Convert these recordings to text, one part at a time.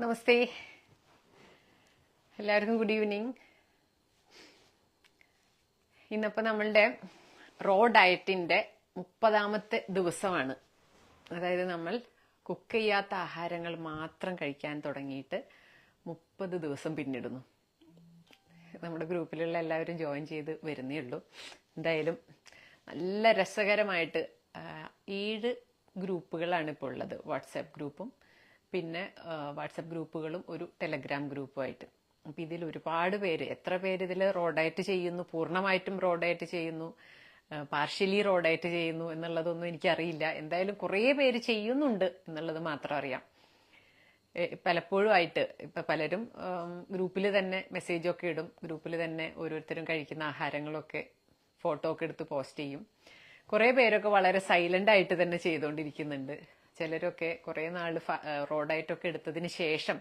നമസ്തേ. എല്ലാവർക്കും good evening. ഇന്നിപ്പോൾ നമ്മളുടെ റോ ഡയറ്റിന്റെ മുപ്പതാമത്തെ ദിവസമാണ്. അതായത് നമ്മൾ കുക്ക് ചെയ്യാത്ത ആഹാരങ്ങൾ മാത്രം കഴിക്കാൻ തുടങ്ങിയിട്ട് മുപ്പത് ദിവസം പിന്നിടുന്നു. നമ്മുടെ ഗ്രൂപ്പിലുള്ള എല്ലാവരും ജോയിൻ ചെയ്ത് വരുന്നേ ഉള്ളൂ. എന്തായാലും നല്ല രസകരമായിട്ട് ഏഴ് ഗ്രൂപ്പുകളാണ് ഇപ്പോൾ ഉള്ളത്. വാട്സാപ്പ് ഗ്രൂപ്പും പിന്നെ വാട്സപ്പ് ഗ്രൂപ്പുകളും ഒരു ടെലഗ്രാം ഗ്രൂപ്പുമായിട്ട്. അപ്പം ഇതിൽ ഒരുപാട് പേര് എത്ര പേര് ഇതിൽ റോഡായിട്ട് ചെയ്യുന്നു പൂർണമായിട്ടും റോഡായിട്ട് ചെയ്യുന്നു പാർഷ്യലി റോഡായിട്ട് ചെയ്യുന്നു എന്നുള്ളതൊന്നും എനിക്കറിയില്ല. എന്തായാലും കുറേ പേര് ചെയ്യുന്നുണ്ട് എന്നുള്ളത് മാത്രം അറിയാം. പലപ്പോഴും ആയിട്ട് ഇപ്പൊ പലരും ഗ്രൂപ്പിൽ തന്നെ മെസ്സേജൊക്കെ ഇടും ഗ്രൂപ്പിൽ തന്നെ ഓരോരുത്തരും കഴിക്കുന്ന ആഹാരങ്ങളൊക്കെ ഫോട്ടോ ഒക്കെ എടുത്ത് പോസ്റ്റ് ചെയ്യും. കുറേ പേരൊക്കെ വളരെ സൈലന്റ് ആയിട്ട് തന്നെ ചെയ്തുകൊണ്ടിരിക്കുന്നുണ്ട് ചിലരൊക്കെ കുറേ നാൾ റോഡായിട്ടൊക്കെ എടുത്തതിന് ശേഷം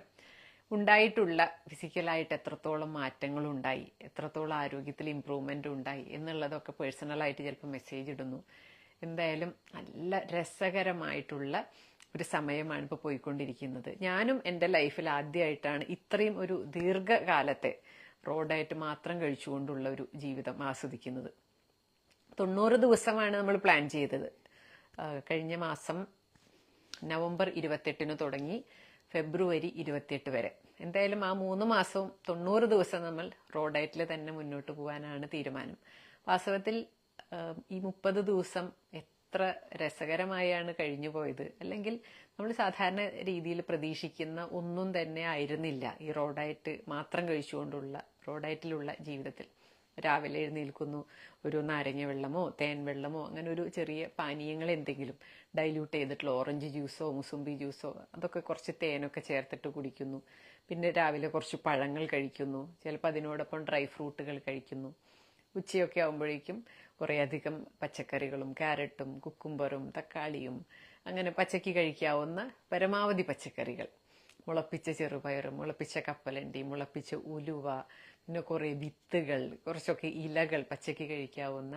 ഉണ്ടായിട്ടുള്ള ഫിസിക്കലായിട്ട് എത്രത്തോളം മാറ്റങ്ങൾ ഉണ്ടായി എത്രത്തോളം ആരോഗ്യത്തിൽ ഇമ്പ്രൂവ്മെന്റ് ഉണ്ടായി എന്നുള്ളതൊക്കെ പേഴ്സണലായിട്ട് ചിലപ്പോൾ മെസ്സേജ് ഇടുന്നു. എന്തായാലും നല്ല രസകരമായിട്ടുള്ള ഒരു സമയമാണ് ഇപ്പോൾ പോയിക്കൊണ്ടിരിക്കുന്നത്. ഞാനും എന്റെ ലൈഫിൽ ആദ്യമായിട്ടാണ് ഇത്രയും ഒരു ദീർഘകാലത്തെ റോഡായിട്ട് മാത്രം കഴിച്ചുകൊണ്ടുള്ള ഒരു ജീവിതം ആസ്വദിക്കുന്നത്. തൊണ്ണൂറ് ദിവസമാണ് നമ്മൾ പ്ലാൻ ചെയ്തത്. കഴിഞ്ഞ മാസം നവംബർ ഇരുപത്തെട്ടിന് തുടങ്ങി ഫെബ്രുവരി ഇരുപത്തിയെട്ട് വരെ. എന്തായാലും ആ മൂന്ന് മാസവും തൊണ്ണൂറ് ദിവസം നമ്മൾ റോഡ് ഡയറ്റിൽ തന്നെ മുന്നോട്ട് പോകാനാണ് തീരുമാനം. വാസ്തവത്തിൽ ഈ മുപ്പത് ദിവസം എത്ര രസകരമായാണ് കഴിഞ്ഞു പോയത്. അല്ലെങ്കിൽ നമ്മൾ സാധാരണ രീതിയിൽ പ്രതീക്ഷിക്കുന്ന ഒന്നും തന്നെ ആയിരുന്നില്ല ഈ റോഡായിട്ട് മാത്രം കഴിച്ചുകൊണ്ടുള്ള റോഡായിട്ടിലുള്ള ജീവിതത്തിൽ. രാവിലെ എഴുന്നേൽക്കുന്നു. ഒരു നാരങ്ങ വെള്ളമോ തേൻ വെള്ളമോ അങ്ങനെ ഒരു ചെറിയ പാനീയങ്ങൾ എന്തെങ്കിലും ഡൈല്യൂട്ട് ചെയ്തിട്ടുള്ള ഓറഞ്ച് ജ്യൂസോ മുസുമ്പി ജ്യൂസോ അതൊക്കെ കുറച്ച് തേനൊക്കെ ചേർത്തിട്ട് കുടിക്കുന്നു. പിന്നെ രാവിലെ കുറച്ച് പഴങ്ങൾ കഴിക്കുന്നു. ചിലപ്പോൾ അതിനോടൊപ്പം ഡ്രൈ ഫ്രൂട്ടുകൾ കഴിക്കുന്നു. ഉച്ചയൊക്കെ ആകുമ്പോഴേക്കും കുറേയധികം പച്ചക്കറികളും ക്യാരറ്റും കുക്കുംബറും തക്കാളിയും അങ്ങനെ പച്ചക്ക് കഴിക്കാവുന്ന പരമാവധി പച്ചക്കറികൾ. മുളപ്പിച്ച ചെറുപയർ മുളപ്പിച്ച കപ്പലണ്ടി മുളപ്പിച്ച ഉലുവ പിന്നെ കുറേ വിത്തുകൾ കുറച്ചൊക്കെ ഇലകൾ പച്ചക്ക് കഴിക്കാവുന്ന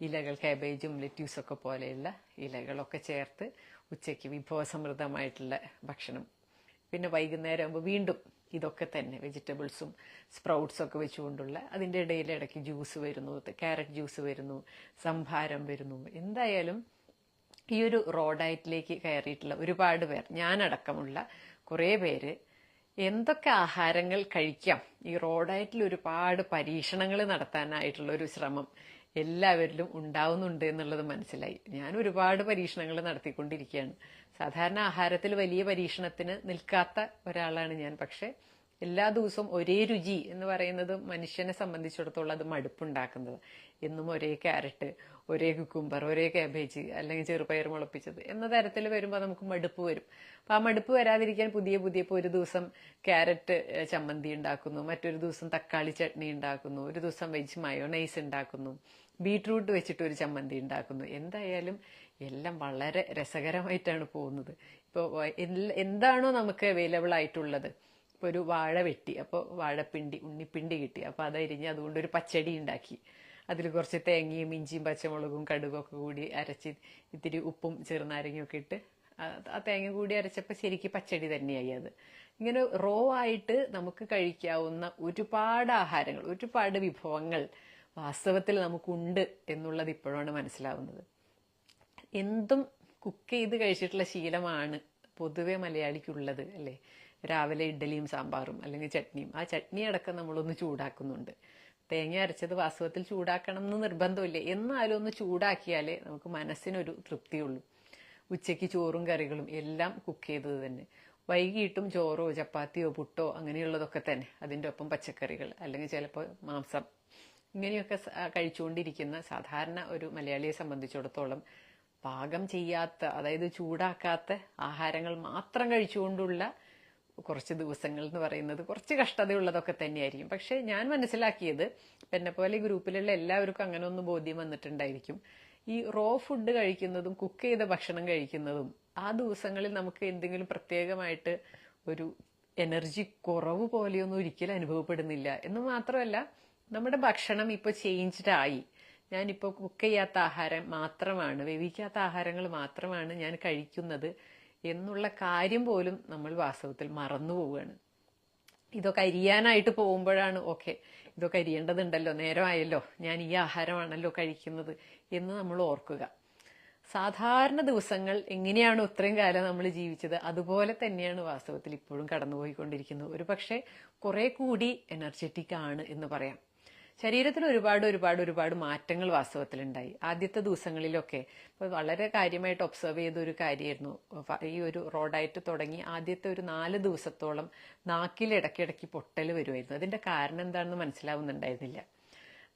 ഇലകൾ കാബേജും ലെറ്റ്യൂസൊക്കെ പോലെയുള്ള ഇലകളൊക്കെ ചേർത്ത് ഉച്ചയ്ക്ക് വിഭവസമൃദ്ധമായിട്ടുള്ള ഭക്ഷണം. പിന്നെ വൈകുന്നേരം ആകുമ്പോൾ വീണ്ടും ഇതൊക്കെ തന്നെ വെജിറ്റബിൾസും സ്പ്രൗട്ട്സ് ഒക്കെ വെച്ചുകൊണ്ടുള്ള അതിന്റെ ഇടയിൽ ഇടയ്ക്ക് ജ്യൂസ് വരുന്നു ക്യാരറ്റ് ജ്യൂസ് വരുന്നു സംഭാരം വരുന്നു. എന്തായാലും ഈ ഒരു റോഡായിട്ടിലേക്ക് കയറിയിട്ടുള്ള ഒരുപാട് പേർ ഞാനടക്കമുള്ള കുറേ പേര് എന്തൊക്കെ ആഹാരങ്ങൾ കഴിക്കാം? ഈ റോഡായിട്ടിൽ ഒരുപാട് പരീക്ഷണങ്ങൾ നടത്താനായിട്ടുള്ള ഒരു ശ്രമം എല്ലാവരിലും ഉണ്ടാവുന്നുണ്ട് എന്നുള്ളത് മനസ്സിലായി. ഞാൻ ഒരുപാട് പരീക്ഷണങ്ങൾ നടത്തിക്കൊണ്ടിരിക്കുകയാണ്. സാധാരണ ആഹാരത്തിൽ വലിയ പരീക്ഷണത്തിന് നിൽക്കാത്ത ഒരാളാണ് ഞാൻ. പക്ഷേ എല്ലാ ദിവസവും ഒരേ രുചി എന്ന് പറയുന്നത് മനുഷ്യനെ സംബന്ധിച്ചിടത്തോളം അത് മടുപ്പുണ്ടാക്കുന്നത്. എന്നും ഒരേ ക്യാരറ്റ് ഒരേ കുക്കുംബർ ഒരേ കാബേജ് അല്ലെങ്കിൽ ചെറുപയർ മുളപ്പിച്ചത് എന്ന തരത്തിൽ വരുമ്പോൾ നമുക്ക് മടുപ്പ് വരും. അപ്പൊ ആ മടുപ്പ് വരാതിരിക്കാൻ പുതിയ പുതിയ ഇപ്പോൾ ഒരു ദിവസം ക്യാരറ്റ് ചമ്മന്തി ഉണ്ടാക്കുന്നു. മറ്റൊരു ദിവസം തക്കാളി ചട്നി ഉണ്ടാക്കുന്നു. ഒരു ദിവസം വെജ് മയോണൈസ് ഉണ്ടാക്കുന്നു. ബീട്രൂട്ട് വെച്ചിട്ട് ഒരു ചമ്മന്തി ഉണ്ടാക്കുന്നു. എന്തായാലും എല്ലാം വളരെ രസകരമായിട്ടാണ് പോകുന്നത്. ഇപ്പോൾ എന്താണോ നമുക്ക് അവൈലബിൾ ആയിട്ടുള്ളത്. ഇപ്പോൾ ഒരു വാഴ വെട്ടി. അപ്പോൾ വാഴപ്പിണ്ടി ഉണ്ണിപ്പിണ്ടി കിട്ടി. അപ്പോൾ അതരിഞ്ഞ് അതുകൊണ്ട് ഒരു പച്ചടി ഉണ്ടാക്കി. അതിൽ കുറച്ച് തേങ്ങയും ഇഞ്ചിയും പച്ചമുളകും കടുകും ഒക്കെ കൂടി അരച്ച് ഇത്തിരി ഉപ്പും ചെറുനാരങ്ങയൊക്കെ ഇട്ട് ആ തേങ്ങ കൂടി അരച്ചപ്പോൾ ശരിക്കും പച്ചടി തന്നെയായി അത്. ഇങ്ങനെ റോ ആയിട്ട് നമുക്ക് കഴിക്കാവുന്ന ഒരുപാട് ആഹാരങ്ങൾ ഒരുപാട് വിഭവങ്ങൾ വാസ്തവത്തിൽ നമുക്കുണ്ട് എന്നുള്ളത് ഇപ്പോഴാണ് മനസ്സിലാവുന്നത്. എന്തും കുക്ക് ചെയ്ത് കഴിച്ചിട്ടുള്ള ശീലമാണ് പൊതുവെ മലയാളിക്കുള്ളത് അല്ലേ? രാവിലെ ഇഡ്ഡലിയും സാമ്പാറും അല്ലെങ്കിൽ ചട്നിയും. ആ ചട്നി അടക്കം നമ്മളൊന്ന് ചൂടാക്കുന്നുണ്ട്. തേങ്ങ അരച്ചത് വാസ്തവത്തിൽ ചൂടാക്കണം എന്ന് നിർബന്ധമില്ല. എന്നാലും ഒന്ന് ചൂടാക്കിയാലേ നമുക്ക് മനസ്സിനൊരു തൃപ്തിയുള്ളൂ. ഉച്ചയ്ക്ക് ചോറും കറികളും എല്ലാം കുക്ക് ചെയ്തത് തന്നെ. വൈകിട്ടും ചോറോ ചപ്പാത്തിയോ പുട്ടോ അങ്ങനെയുള്ളതൊക്കെ തന്നെ. അതിന്റെ ഒപ്പം പച്ചക്കറികൾ അല്ലെങ്കിൽ ചിലപ്പോൾ മാംസം. ഇങ്ങനെയൊക്കെ കഴിച്ചുകൊണ്ടിരിക്കുന്ന സാധാരണ ഒരു മലയാളിയെ സംബന്ധിച്ചിടത്തോളം പാകം ചെയ്യാത്ത അതായത് ചൂടാക്കാത്ത ആഹാരങ്ങൾ മാത്രം കഴിച്ചുകൊണ്ടുള്ള കുറച്ച് ദിവസങ്ങൾ എന്ന് പറയുന്നത് കുറച്ച് കഷ്ടതയുള്ളതൊക്കെ തന്നെയായിരിക്കും. പക്ഷേ ഞാൻ മനസ്സിലാക്കിയത് എന്നെ പോലെ ഗ്രൂപ്പിലുള്ള എല്ലാവർക്കും അങ്ങനെ ഒന്ന് ബോധ്യം വന്നിട്ടുണ്ടായിരിക്കും. ഈ റോ ഫുഡ് കഴിക്കുന്നതും കുക്ക് ചെയ്ത ഭക്ഷണം കഴിക്കുന്നതും ആ ദിവസങ്ങളിൽ നമുക്ക് എന്തെങ്കിലും പ്രത്യേകമായിട്ട് ഒരു എനർജി കുറവ് പോലെയൊന്നും ഒരിക്കലും അനുഭവപ്പെടുന്നില്ല. എന്ന് മാത്രമല്ല നമ്മുടെ ഭക്ഷണം ഇപ്പോൾ ചേഞ്ച്ഡ് ആയി. ഞാനിപ്പോൾ കുക്ക് ചെയ്യാത്ത ആഹാരം മാത്രമാണ് വേവിക്കാത്ത ആഹാരങ്ങൾ മാത്രമാണ് ഞാൻ കഴിക്കുന്നത്. എന്നുള്ള കാര്യം പോലും നമ്മൾ വാസ്തവത്തിൽ മറന്നു പോവുകയാണ്. ഇതൊക്കെ അരിയാനായിട്ട് പോകുമ്പോഴാണ് ഓക്കെ ഇതൊക്കെ അരിയേണ്ടതുണ്ടല്ലോ നേരമായല്ലോ ഞാൻ ഈ ആഹാരമാണല്ലോ കഴിക്കുന്നത് എന്ന് നമ്മൾ ഓർക്കുക. സാധാരണ ദിവസങ്ങൾ എങ്ങനെയാണ് ഇത്രയും കാലം നമ്മൾ ജീവിച്ചത് അതുപോലെ തന്നെയാണ് വാസ്തവത്തിൽ ഇപ്പോഴും കടന്നുപോയിക്കൊണ്ടിരിക്കുന്നത്. ഒരു പക്ഷേ കുറെ കൂടി എനർജറ്റിക് ആണ് എന്ന് പറയാം. ശരീരത്തിൽ ഒരുപാട് ഒരുപാട് ഒരുപാട് മാറ്റങ്ങൾ വാസ്തവത്തിലുണ്ടായി. ആദ്യത്തെ ദിവസങ്ങളിലൊക്കെ വളരെ കാര്യമായിട്ട് ഒബ്സർവ് ചെയ്ത ഒരു കാര്യമായിരുന്നു. ഈ ഒരു റോഡായിട്ട് തുടങ്ങി ആദ്യത്തെ ഒരു നാല് ദിവസത്തോളം നാക്കിൽ ഇടയ്ക്കിടയ്ക്ക് പൊട്ടൽ വരുമായിരുന്നു അതിന്റെ കാരണം എന്താണെന്ന് മനസ്സിലാവുന്നുണ്ടായിരുന്നില്ല.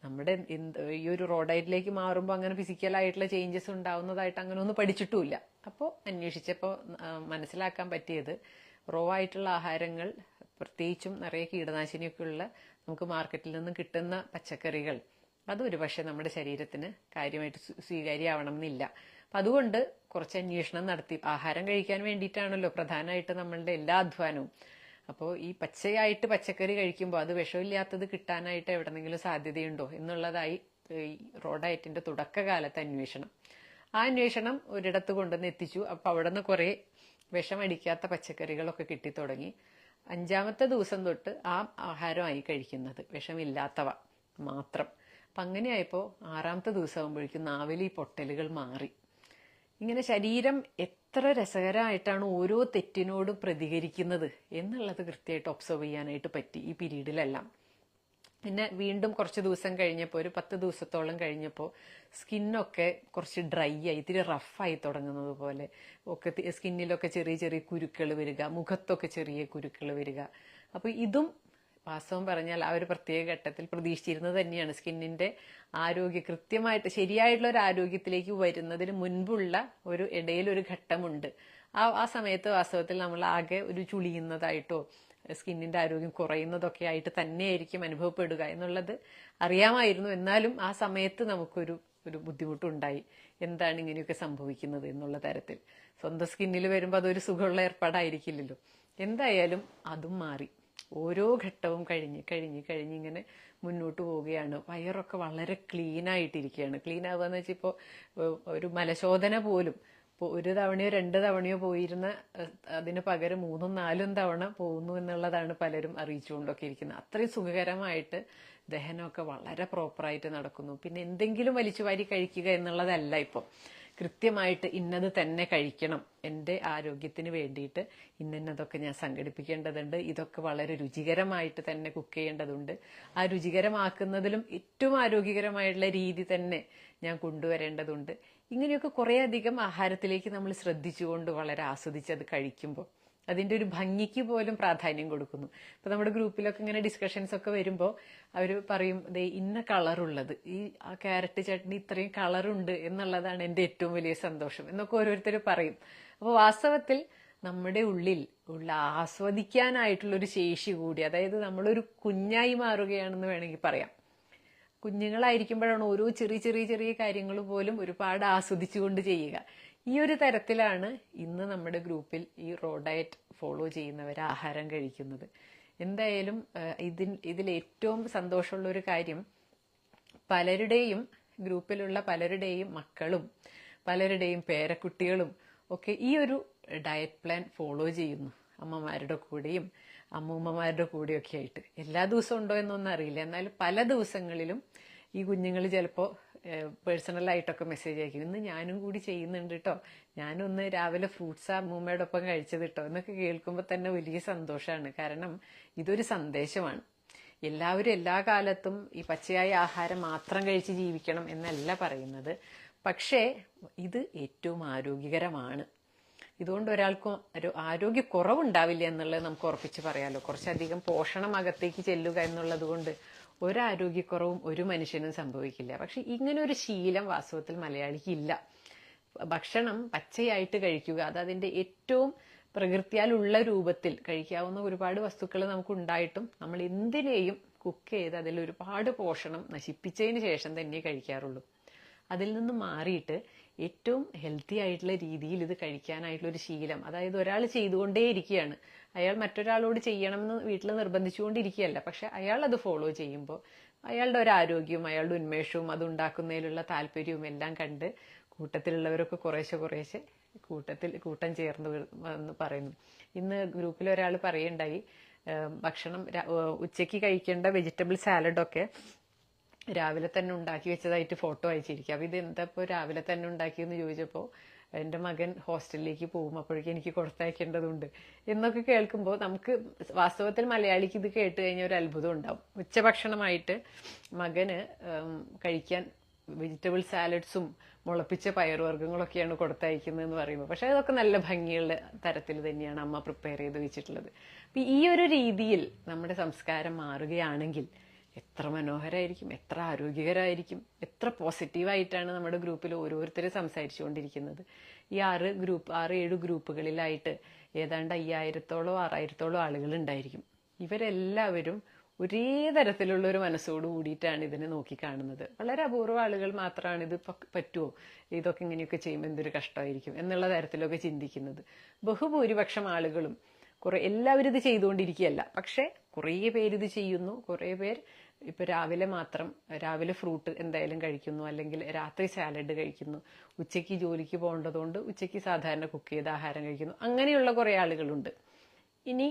നമ്മുടെ ഈ ഒരു റോഡായിട്ടിലേക്ക് മാറുമ്പോൾ അങ്ങനെ ഫിസിക്കലായിട്ടുള്ള ചേഞ്ചസ് ഉണ്ടാവുന്നതായിട്ട് അങ്ങനെ ഒന്നും പഠിച്ചിട്ടുമില്ല. അപ്പോൾ അന്വേഷിച്ചപ്പോൾ മനസ്സിലാക്കാൻ പറ്റിയത് റോ ആയിട്ടുള്ള ആഹാരങ്ങൾ പ്രത്യേകിച്ചും നിറയെ കീടനാശിനിയൊക്കെ ഉള്ള നമുക്ക് മാർക്കറ്റിൽ നിന്ന് കിട്ടുന്ന പച്ചക്കറികൾ. അത് ഒരുപക്ഷെ നമ്മുടെ ശരീരത്തിന് കാര്യമായിട്ട് സ്വീ- സ്വീകാര്യമാവണം എന്നില്ല അപ്പം അതുകൊണ്ട് കുറച്ച് അന്വേഷണം നടത്തി. ആഹാരം കഴിക്കാൻ വേണ്ടിയിട്ടാണല്ലോ പ്രധാനമായിട്ട് നമ്മളുടെ എല്ലാ അധ്വാനവും. അപ്പോൾ ഈ പച്ചയായിട്ട് പച്ചക്കറി കഴിക്കുമ്പോൾ അത് വിഷമില്ലാത്തത് കിട്ടാനായിട്ട് എവിടെന്നെങ്കിലും സാധ്യതയുണ്ടോ എന്നുള്ളതായി ഈ റോഡയറ്റിന്റെ തുടക്കകാലത്ത് അന്വേഷണം. ആ അന്വേഷണം ഒരിടത്ത് കൊണ്ടുവന്ന് എത്തിച്ചു. അപ്പോൾ അവിടെ നിന്ന് കുറേ വിഷമടിക്കാത്ത പച്ചക്കറികളൊക്കെ കിട്ടിത്തുടങ്ങി. അഞ്ചാമത്തെ ദിവസം തൊട്ട് ആ ആഹാരമായി കഴിക്കുന്നത്. വിഷമില്ലാത്തവ മാത്രം. അപ്പം അങ്ങനെയായപ്പോൾ ആറാമത്തെ ദിവസം ആകുമ്പോഴേക്കും നാവിൽ ഈ പൊട്ടലുകൾ മാറി. ഇങ്ങനെ ശരീരം എത്ര രസകരമായിട്ടാണ് ഓരോ തെറ്റിനോടും പ്രതികരിക്കുന്നത് എന്നുള്ളത് കൃത്യമായിട്ട് ഒബ്സർവ് ചെയ്യാനായിട്ട് പറ്റി ഈ പീരീഡിലെല്ലാം. പിന്നെ വീണ്ടും കുറച്ച് ദിവസം കഴിഞ്ഞപ്പോൾ ഒരു പത്ത് ദിവസത്തോളം കഴിഞ്ഞപ്പോൾ സ്കിന്നൊക്കെ കുറച്ച് ഡ്രൈ ആയി ഇത്തിരി റഫായി തുടങ്ങുന്നത് പോലെ. ഒക്കെ സ്കിന്നിലൊക്കെ ചെറിയ ചെറിയ കുരുക്കൾ വരിക മുഖത്തൊക്കെ ചെറിയ കുരുക്കൾ വരിക. അപ്പോൾ ഇതും വാസ്തവം പറഞ്ഞാൽ ആ ഒരു പ്രത്യേക ഘട്ടത്തിൽ പ്രതീക്ഷിച്ചിരുന്നത് തന്നെയാണ്. സ്കിന്നിന്റെ ആരോഗ്യ കൃത്യമായിട്ട് ശരിയായിട്ടുള്ള ഒരു ആരോഗ്യത്തിലേക്ക് വരുന്നതിന് മുൻപുള്ള ഒരു ഇടയിലൊരു ഘട്ടമുണ്ട്. ആ ആ സമയത്ത് വാസ്തവത്തിൽ നമ്മൾ ആകെ ഒരു ചുളിയുന്നതായിട്ടോ സ്കിന്നിന്റെ ആരോഗ്യം കുറയുന്നതൊക്കെ ആയിട്ട് തന്നെയായിരിക്കും അനുഭവപ്പെടുക എന്നുള്ളത് അറിയാമായിരുന്നു. എന്നാലും ആ സമയത്ത് നമുക്കൊരു ഒരു ബുദ്ധിമുട്ടുണ്ടായി. എന്താണ് ഇങ്ങനെയൊക്കെ സംഭവിക്കുന്നത് എന്നുള്ള തരത്തിൽ. സ്വന്തം സ്കിന്നിൽ വരുമ്പോൾ അതൊരു സുഖമുള്ള ഏർപ്പാടായിരിക്കില്ലല്ലോ. എന്തായാലും അതും മാറി. ഓരോ ഘട്ടവും കഴിഞ്ഞ് കഴിഞ്ഞ് കഴിഞ്ഞ് ഇങ്ങനെ മുന്നോട്ട് പോവുകയാണ്. വയറൊക്കെ വളരെ ക്ലീൻ ആയിട്ടിരിക്കുകയാണ് ക്ലീൻ ആവുക എന്ന് വെച്ചാൽ ഇപ്പോൾ ഒരു മലശോധന പോലും ഒരു തവണയോ രണ്ട് തവണയോ പോയിരുന്ന അതിന് പകരം മൂന്നും നാലും തവണ പോകുന്നു എന്നുള്ളതാണ് പലരും അറിയിച്ചുകൊണ്ടൊക്കെ ഇരിക്കുന്നത്. അത്രയും സുഖകരമായിട്ട് ദഹനമൊക്കെ വളരെ പ്രോപ്പറായിട്ട് നടക്കുന്നു. പിന്നെ എന്തെങ്കിലും വലിച്ചു വാരി കഴിക്കുക എന്നുള്ളതല്ല ഇപ്പം. കൃത്യമായിട്ട് ഇന്നത് തന്നെ കഴിക്കണം. എന്റെ ആരോഗ്യത്തിന് വേണ്ടിയിട്ട് ഇന്നതൊക്കെ ഞാൻ സംഘടിപ്പിക്കേണ്ടതുണ്ട്. ഇതൊക്കെ വളരെ രുചികരമായിട്ട് തന്നെ കുക്ക് ചെയ്യേണ്ടതുണ്ട്. ആ രുചികരമാക്കുന്നതിലും ഏറ്റവും ആരോഗ്യകരമായിട്ടുള്ള രീതി തന്നെ ഞാൻ കൊണ്ടുവരേണ്ടതുണ്ട്. ഇങ്ങനെയൊക്കെ കുറേ അധികം ആഹാരത്തിലേക്ക് നമ്മൾ ശ്രദ്ധിച്ചുകൊണ്ട് വളരെ ആസ്വദിച്ച് അത് കഴിക്കുമ്പോൾ അതിന്റെ ഒരു ഭംഗിക്ക് പോലും പ്രാധാന്യം കൊടുക്കുന്നു. ഇപ്പൊ നമ്മുടെ ഗ്രൂപ്പിലൊക്കെ ഇങ്ങനെ ഡിസ്കഷൻസ് ഒക്കെ വരുമ്പോൾ അവർ പറയും ദേ ഇന്ന കളറുള്ളത്. ഈ ആ ക്യാരറ്റ് ചട്നി ഇത്രയും കളറുണ്ട് എന്നുള്ളതാണ് എന്റെ ഏറ്റവും വലിയ സന്തോഷം എന്നൊക്കെ ഓരോരുത്തർ പറയും. അപ്പോൾ വാസ്തവത്തിൽ നമ്മുടെ ഉള്ളിൽ ഉള്ള ആസ്വദിക്കാനായിട്ടുള്ളൊരു ശേഷി കൂടി അതായത് നമ്മളൊരു കുഞ്ഞായി മാറുകയാണെന്ന് വേണമെങ്കിൽ പറയാം. കുഞ്ഞുങ്ങളായിരിക്കുമ്പോഴാണ് ഓരോ ചെറിയ ചെറിയ ചെറിയ കാര്യങ്ങൾ പോലും ഒരുപാട് ആസ്വദിച്ചുകൊണ്ട് ചെയ്യുക. ഈ ഒരു തരത്തിലാണ് ഇന്ന് നമ്മുടെ ഗ്രൂപ്പിൽ ഈ റോ ഡയറ്റ് ഫോളോ ചെയ്യുന്നവർ ആഹാരം കഴിക്കുന്നത്. എന്തായാലും ഇതിൽ ഇതിൽ ഏറ്റവും സന്തോഷമുള്ള ഒരു കാര്യം പലരുടെയും ഗ്രൂപ്പിലുള്ള പലരുടെയും മക്കളും പലരുടെയും പേരക്കുട്ടികളും ഒക്കെ ഈ ഒരു ഡയറ്റ് പ്ലാൻ ഫോളോ ചെയ്യുന്നു. അമ്മമാരുടെ കൂടെയും അമ്മൂമ്മമാരുടെ കൂടെയൊക്കെ ആയിട്ട്. എല്ലാ ദിവസവും ഉണ്ടോ എന്നൊന്നും അറിയില്ല. എന്നാലും പല ദിവസങ്ങളിലും ഈ കുഞ്ഞുങ്ങൾ ചിലപ്പോൾ പേഴ്സണലായിട്ടൊക്കെ മെസ്സേജ് അയക്കും. ഇന്ന് ഞാനും കൂടി ചെയ്യുന്നുണ്ട് കേട്ടോ ഞാനൊന്ന് രാവിലെ ഫ്രൂട്ട്സ് അമ്മൂമ്മയുടെ ഒപ്പം കഴിച്ചത് കേട്ടോ എന്നൊക്കെ കേൾക്കുമ്പോൾ തന്നെ വലിയ സന്തോഷമാണ് കാരണം ഇതൊരു സന്ദേശമാണ്. എല്ലാവരും എല്ലാ കാലത്തും ഈ പച്ചയായ ആഹാരം മാത്രം കഴിച്ച് ജീവിക്കണം എന്നല്ല പറയുന്നത്. പക്ഷേ ഇത് ഏറ്റവും ആരോഗ്യകരമാണ്. ഇതുകൊണ്ട് ഒരാൾക്ക് ഒരു ആരോഗ്യ കുറവുണ്ടാവില്ല എന്നുള്ളത് നമുക്ക് ഉറപ്പിച്ച് പറയാമല്ലോ കുറച്ചധികം പോഷണം അകത്തേക്ക് ചെല്ലുക എന്നുള്ളത് കൊണ്ട് ഒരാരോഗ്യക്കുറവും ഒരു മനുഷ്യനും സംഭവിക്കില്ല. പക്ഷെ ഇങ്ങനെ ഒരു ശീലം വാസ്തവത്തിൽ മലയാളിക്ക് ഇല്ല. ഭക്ഷണം പച്ചയായിട്ട് കഴിക്കുക അത് അതിന്റെ ഏറ്റവും പ്രകൃതിയാലുള്ള രൂപത്തിൽ കഴിക്കാവുന്ന ഒരുപാട് വസ്തുക്കൾ നമുക്ക് ഉണ്ടായിട്ടും നമ്മൾ എന്തിനേയും കുക്ക് ചെയ്ത് അതിൽ ഒരുപാട് പോഷണം നശിപ്പിച്ചതിന് ശേഷം തന്നെ കഴിക്കാറുള്ളൂ. അതിൽ നിന്ന് മാറിയിട്ട് ഏറ്റവും ഹെൽത്തി ആയിട്ടുള്ള രീതിയിൽ ഇത് കഴിക്കാനായിട്ടുള്ള ഒരു ശീലം. അതായത് ഒരാൾ ചെയ്തുകൊണ്ടേയിരിക്കുകയാണ്. അയാൾ മറ്റൊരാളോട് ചെയ്യണമെന്ന് വീട്ടിൽ നിർബന്ധിച്ചുകൊണ്ടിരിക്കുകയല്ല. പക്ഷെ അയാൾ അത് ഫോളോ ചെയ്യുമ്പോൾ അയാളുടെ ഒരു ആരോഗ്യവും അയാളുടെ ഉന്മേഷവും അത് ഉണ്ടാക്കുന്നതിലുള്ള താല്പര്യവും എല്ലാം കണ്ട് കൂട്ടത്തിലുള്ളവരൊക്കെ കുറേശ്ശെ കുറേശ്ശെ കൂട്ടത്തിൽ കൂട്ടം ചേർന്ന് എന്ന് പറയുന്നു. ഇന്ന് ഗ്രൂപ്പിൽ ഒരാൾ പറയുണ്ടായി ഭക്ഷണം ഉച്ചയ്ക്ക് കഴിക്കേണ്ട വെജിറ്റബിൾ സാലഡൊക്കെ രാവിലെ തന്നെ ഉണ്ടാക്കി വെച്ചതായിട്ട് ഫോട്ടോ അയച്ചിരിക്കുക അപ്പൊ ഇത് എന്താ ഇപ്പൊ രാവിലെ തന്നെ ഉണ്ടാക്കിയെന്ന് ചോദിച്ചപ്പോൾ എന്റെ മകൻ ഹോസ്റ്റലിലേക്ക് പോകും. അപ്പോഴേക്കും എനിക്ക് കൊടുത്തയക്കേണ്ടതുണ്ട്. എന്നൊക്കെ കേൾക്കുമ്പോൾ നമുക്ക് വാസ്തവത്തിൽ മലയാളിക്ക് ഇത് കേട്ട് കഴിഞ്ഞാൽ ഒരു അത്ഭുതം ഉണ്ടാവും. ഉച്ചഭക്ഷണമായിട്ട് മകന് കഴിക്കാൻ വെജിറ്റബിൾ സാലഡ്സും മുളപ്പിച്ച പയറുവർഗങ്ങളൊക്കെയാണ് കൊടുത്തയക്കുന്നത് എന്ന് പറയുമ്പോൾ പക്ഷെ അതൊക്കെ നല്ല ഭംഗിയുള്ള തരത്തിൽ തന്നെയാണ് അമ്മ പ്രിപ്പയർ ചെയ്ത് വെച്ചിട്ടുള്ളത്. അപ്പൊ ഈ ഒരു രീതിയിൽ നമ്മുടെ സംസ്കാരം മാറുകയാണെങ്കിൽ എത്ര മനോഹരമായിരിക്കും എത്ര ആരോഗ്യകരമായിരിക്കും എത്ര പോസിറ്റീവായിട്ടാണ് നമ്മുടെ ഗ്രൂപ്പിൽ ഓരോരുത്തരും സംസാരിച്ചുകൊണ്ടിരിക്കുന്നത്. ഈ ആറ് ഗ്രൂപ്പ് ആറ് ഏഴ് ഗ്രൂപ്പുകളിലായിട്ട് ഏതാണ്ട് അയ്യായിരത്തോളം ആറായിരത്തോളം ആളുകൾ ഉണ്ടായിരിക്കും ഇവരെല്ലാവരും ഒരേ തരത്തിലുള്ള ഒരു മനസ്സോട് കൂടിയിട്ടാണ് ഇതിനെ നോക്കിക്കാണുന്നത്. വളരെ അപൂർവ ആളുകൾ മാത്രമാണ് ഇത് പറ്റുമോ ഇതൊക്കെ ഇങ്ങനെയൊക്കെ ചെയ്യുമ്പോൾ എന്തൊരു കഷ്ടമായിരിക്കും എന്നുള്ള തരത്തിലൊക്കെ ചിന്തിക്കുന്നത്. ബഹുഭൂരിപക്ഷം ആളുകളും കുറെ എല്ലാവരും ഇത് ചെയ്തുകൊണ്ടിരിക്കുകയല്ല. പക്ഷെ കുറേ പേര് ഇത് ചെയ്യുന്നു. കുറേ പേർ ഇപ്പൊ രാവിലെ മാത്രം രാവിലെ ഫ്രൂട്ട് എന്തായാലും കഴിക്കുന്നു അല്ലെങ്കിൽ രാത്രി സാലഡ് കഴിക്കുന്നു ഉച്ചയ്ക്ക് ജോലിക്ക് പോകേണ്ടതുകൊണ്ട് ഉച്ചയ്ക്ക് സാധാരണ കുക്ക് ചെയ്ത ആഹാരം കഴിക്കുന്നു അങ്ങനെയുള്ള കുറെ ആളുകളുണ്ട്. ഇനി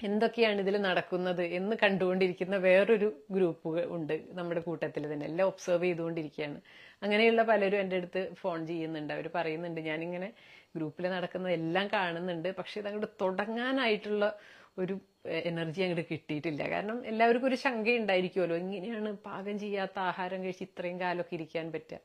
എന്തൊക്കെയാണ് ഇതിൽ നടക്കുന്നത് എന്ന് കണ്ടുകൊണ്ടിരിക്കുന്ന വേറൊരു ഗ്രൂപ്പ് ഉണ്ട് നമ്മുടെ കൂട്ടത്തിൽ തന്നെ. എല്ലാം ഒബ്സർവ് ചെയ്തുകൊണ്ടിരിക്കുകയാണ്. അങ്ങനെയുള്ള പലരും എന്റെ അടുത്ത് ഫോൺ ചെയ്യുന്നുണ്ട്. അവർ പറയുന്നുണ്ട് ഞാനിങ്ങനെ ഗ്രൂപ്പിൽ നടക്കുന്നത് എല്ലാം കാണുന്നുണ്ട് പക്ഷെ ഇതങ്ങോട്ട് തുടങ്ങാനായിട്ടുള്ള ഒരു എനർജി അങ്ങോട്ട് കിട്ടിയിട്ടില്ല. കാരണം എല്ലാവർക്കും ഒരു ശങ്ക ഉണ്ടായിരിക്കുമല്ലോ ഇങ്ങനെയാണ് പാകം ചെയ്യാത്ത ആഹാരം കഴിച്ച് ഇത്രയും കാലമൊക്കെ ഇരിക്കാൻ പറ്റുക.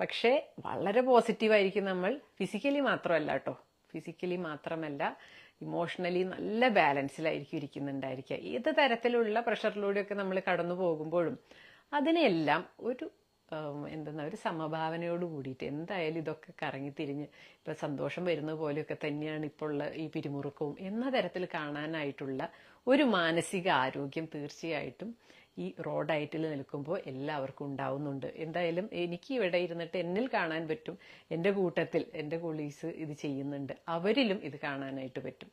പക്ഷേ വളരെ പോസിറ്റീവായിരിക്കും നമ്മൾ ഫിസിക്കലി മാത്രമല്ല കേട്ടോ. ഫിസിക്കലി മാത്രമല്ല ഇമോഷണലി നല്ല ബാലൻസിലായിരിക്കും ഇരിക്കുന്നുണ്ടായിരിക്കുക. ഏത് തരത്തിലുള്ള പ്രഷറിലൂടെയൊക്കെ നമ്മൾ കടന്നു പോകുമ്പോഴും അതിനെല്ലാം ഒരു എന്തെന്നാ ഒരു സമഭാവനയോട് കൂടിയിട്ട് എന്തായാലും ഇതൊക്കെ കറങ്ങി തിരിഞ്ഞ് ഇപ്പൊ സന്തോഷം വരുന്ന പോലെയൊക്കെ തന്നെയാണ് ഇപ്പോൾ ഉള്ള ഈ പിരിമുറുക്കവും എന്ന തരത്തിൽ കാണാനായിട്ടുള്ള ഒരു മാനസിക ആരോഗ്യം തീർച്ചയായിട്ടും ഈ റോഡ് ഡയറ്റിൽ നിൽക്കുമ്പോൾ എല്ലാവർക്കും ഉണ്ടാവുന്നുണ്ട്. എന്തായാലും എനിക്ക് ഇവിടെ ഇരുന്നിട്ട് എന്നിൽ കാണാൻ പറ്റും. എന്റെ കൂട്ടത്തിൽ എന്റെ കൊളീസ് ഇത് ചെയ്യുന്നുണ്ട്. അവരിലും ഇത് കാണാനായിട്ട് പറ്റും.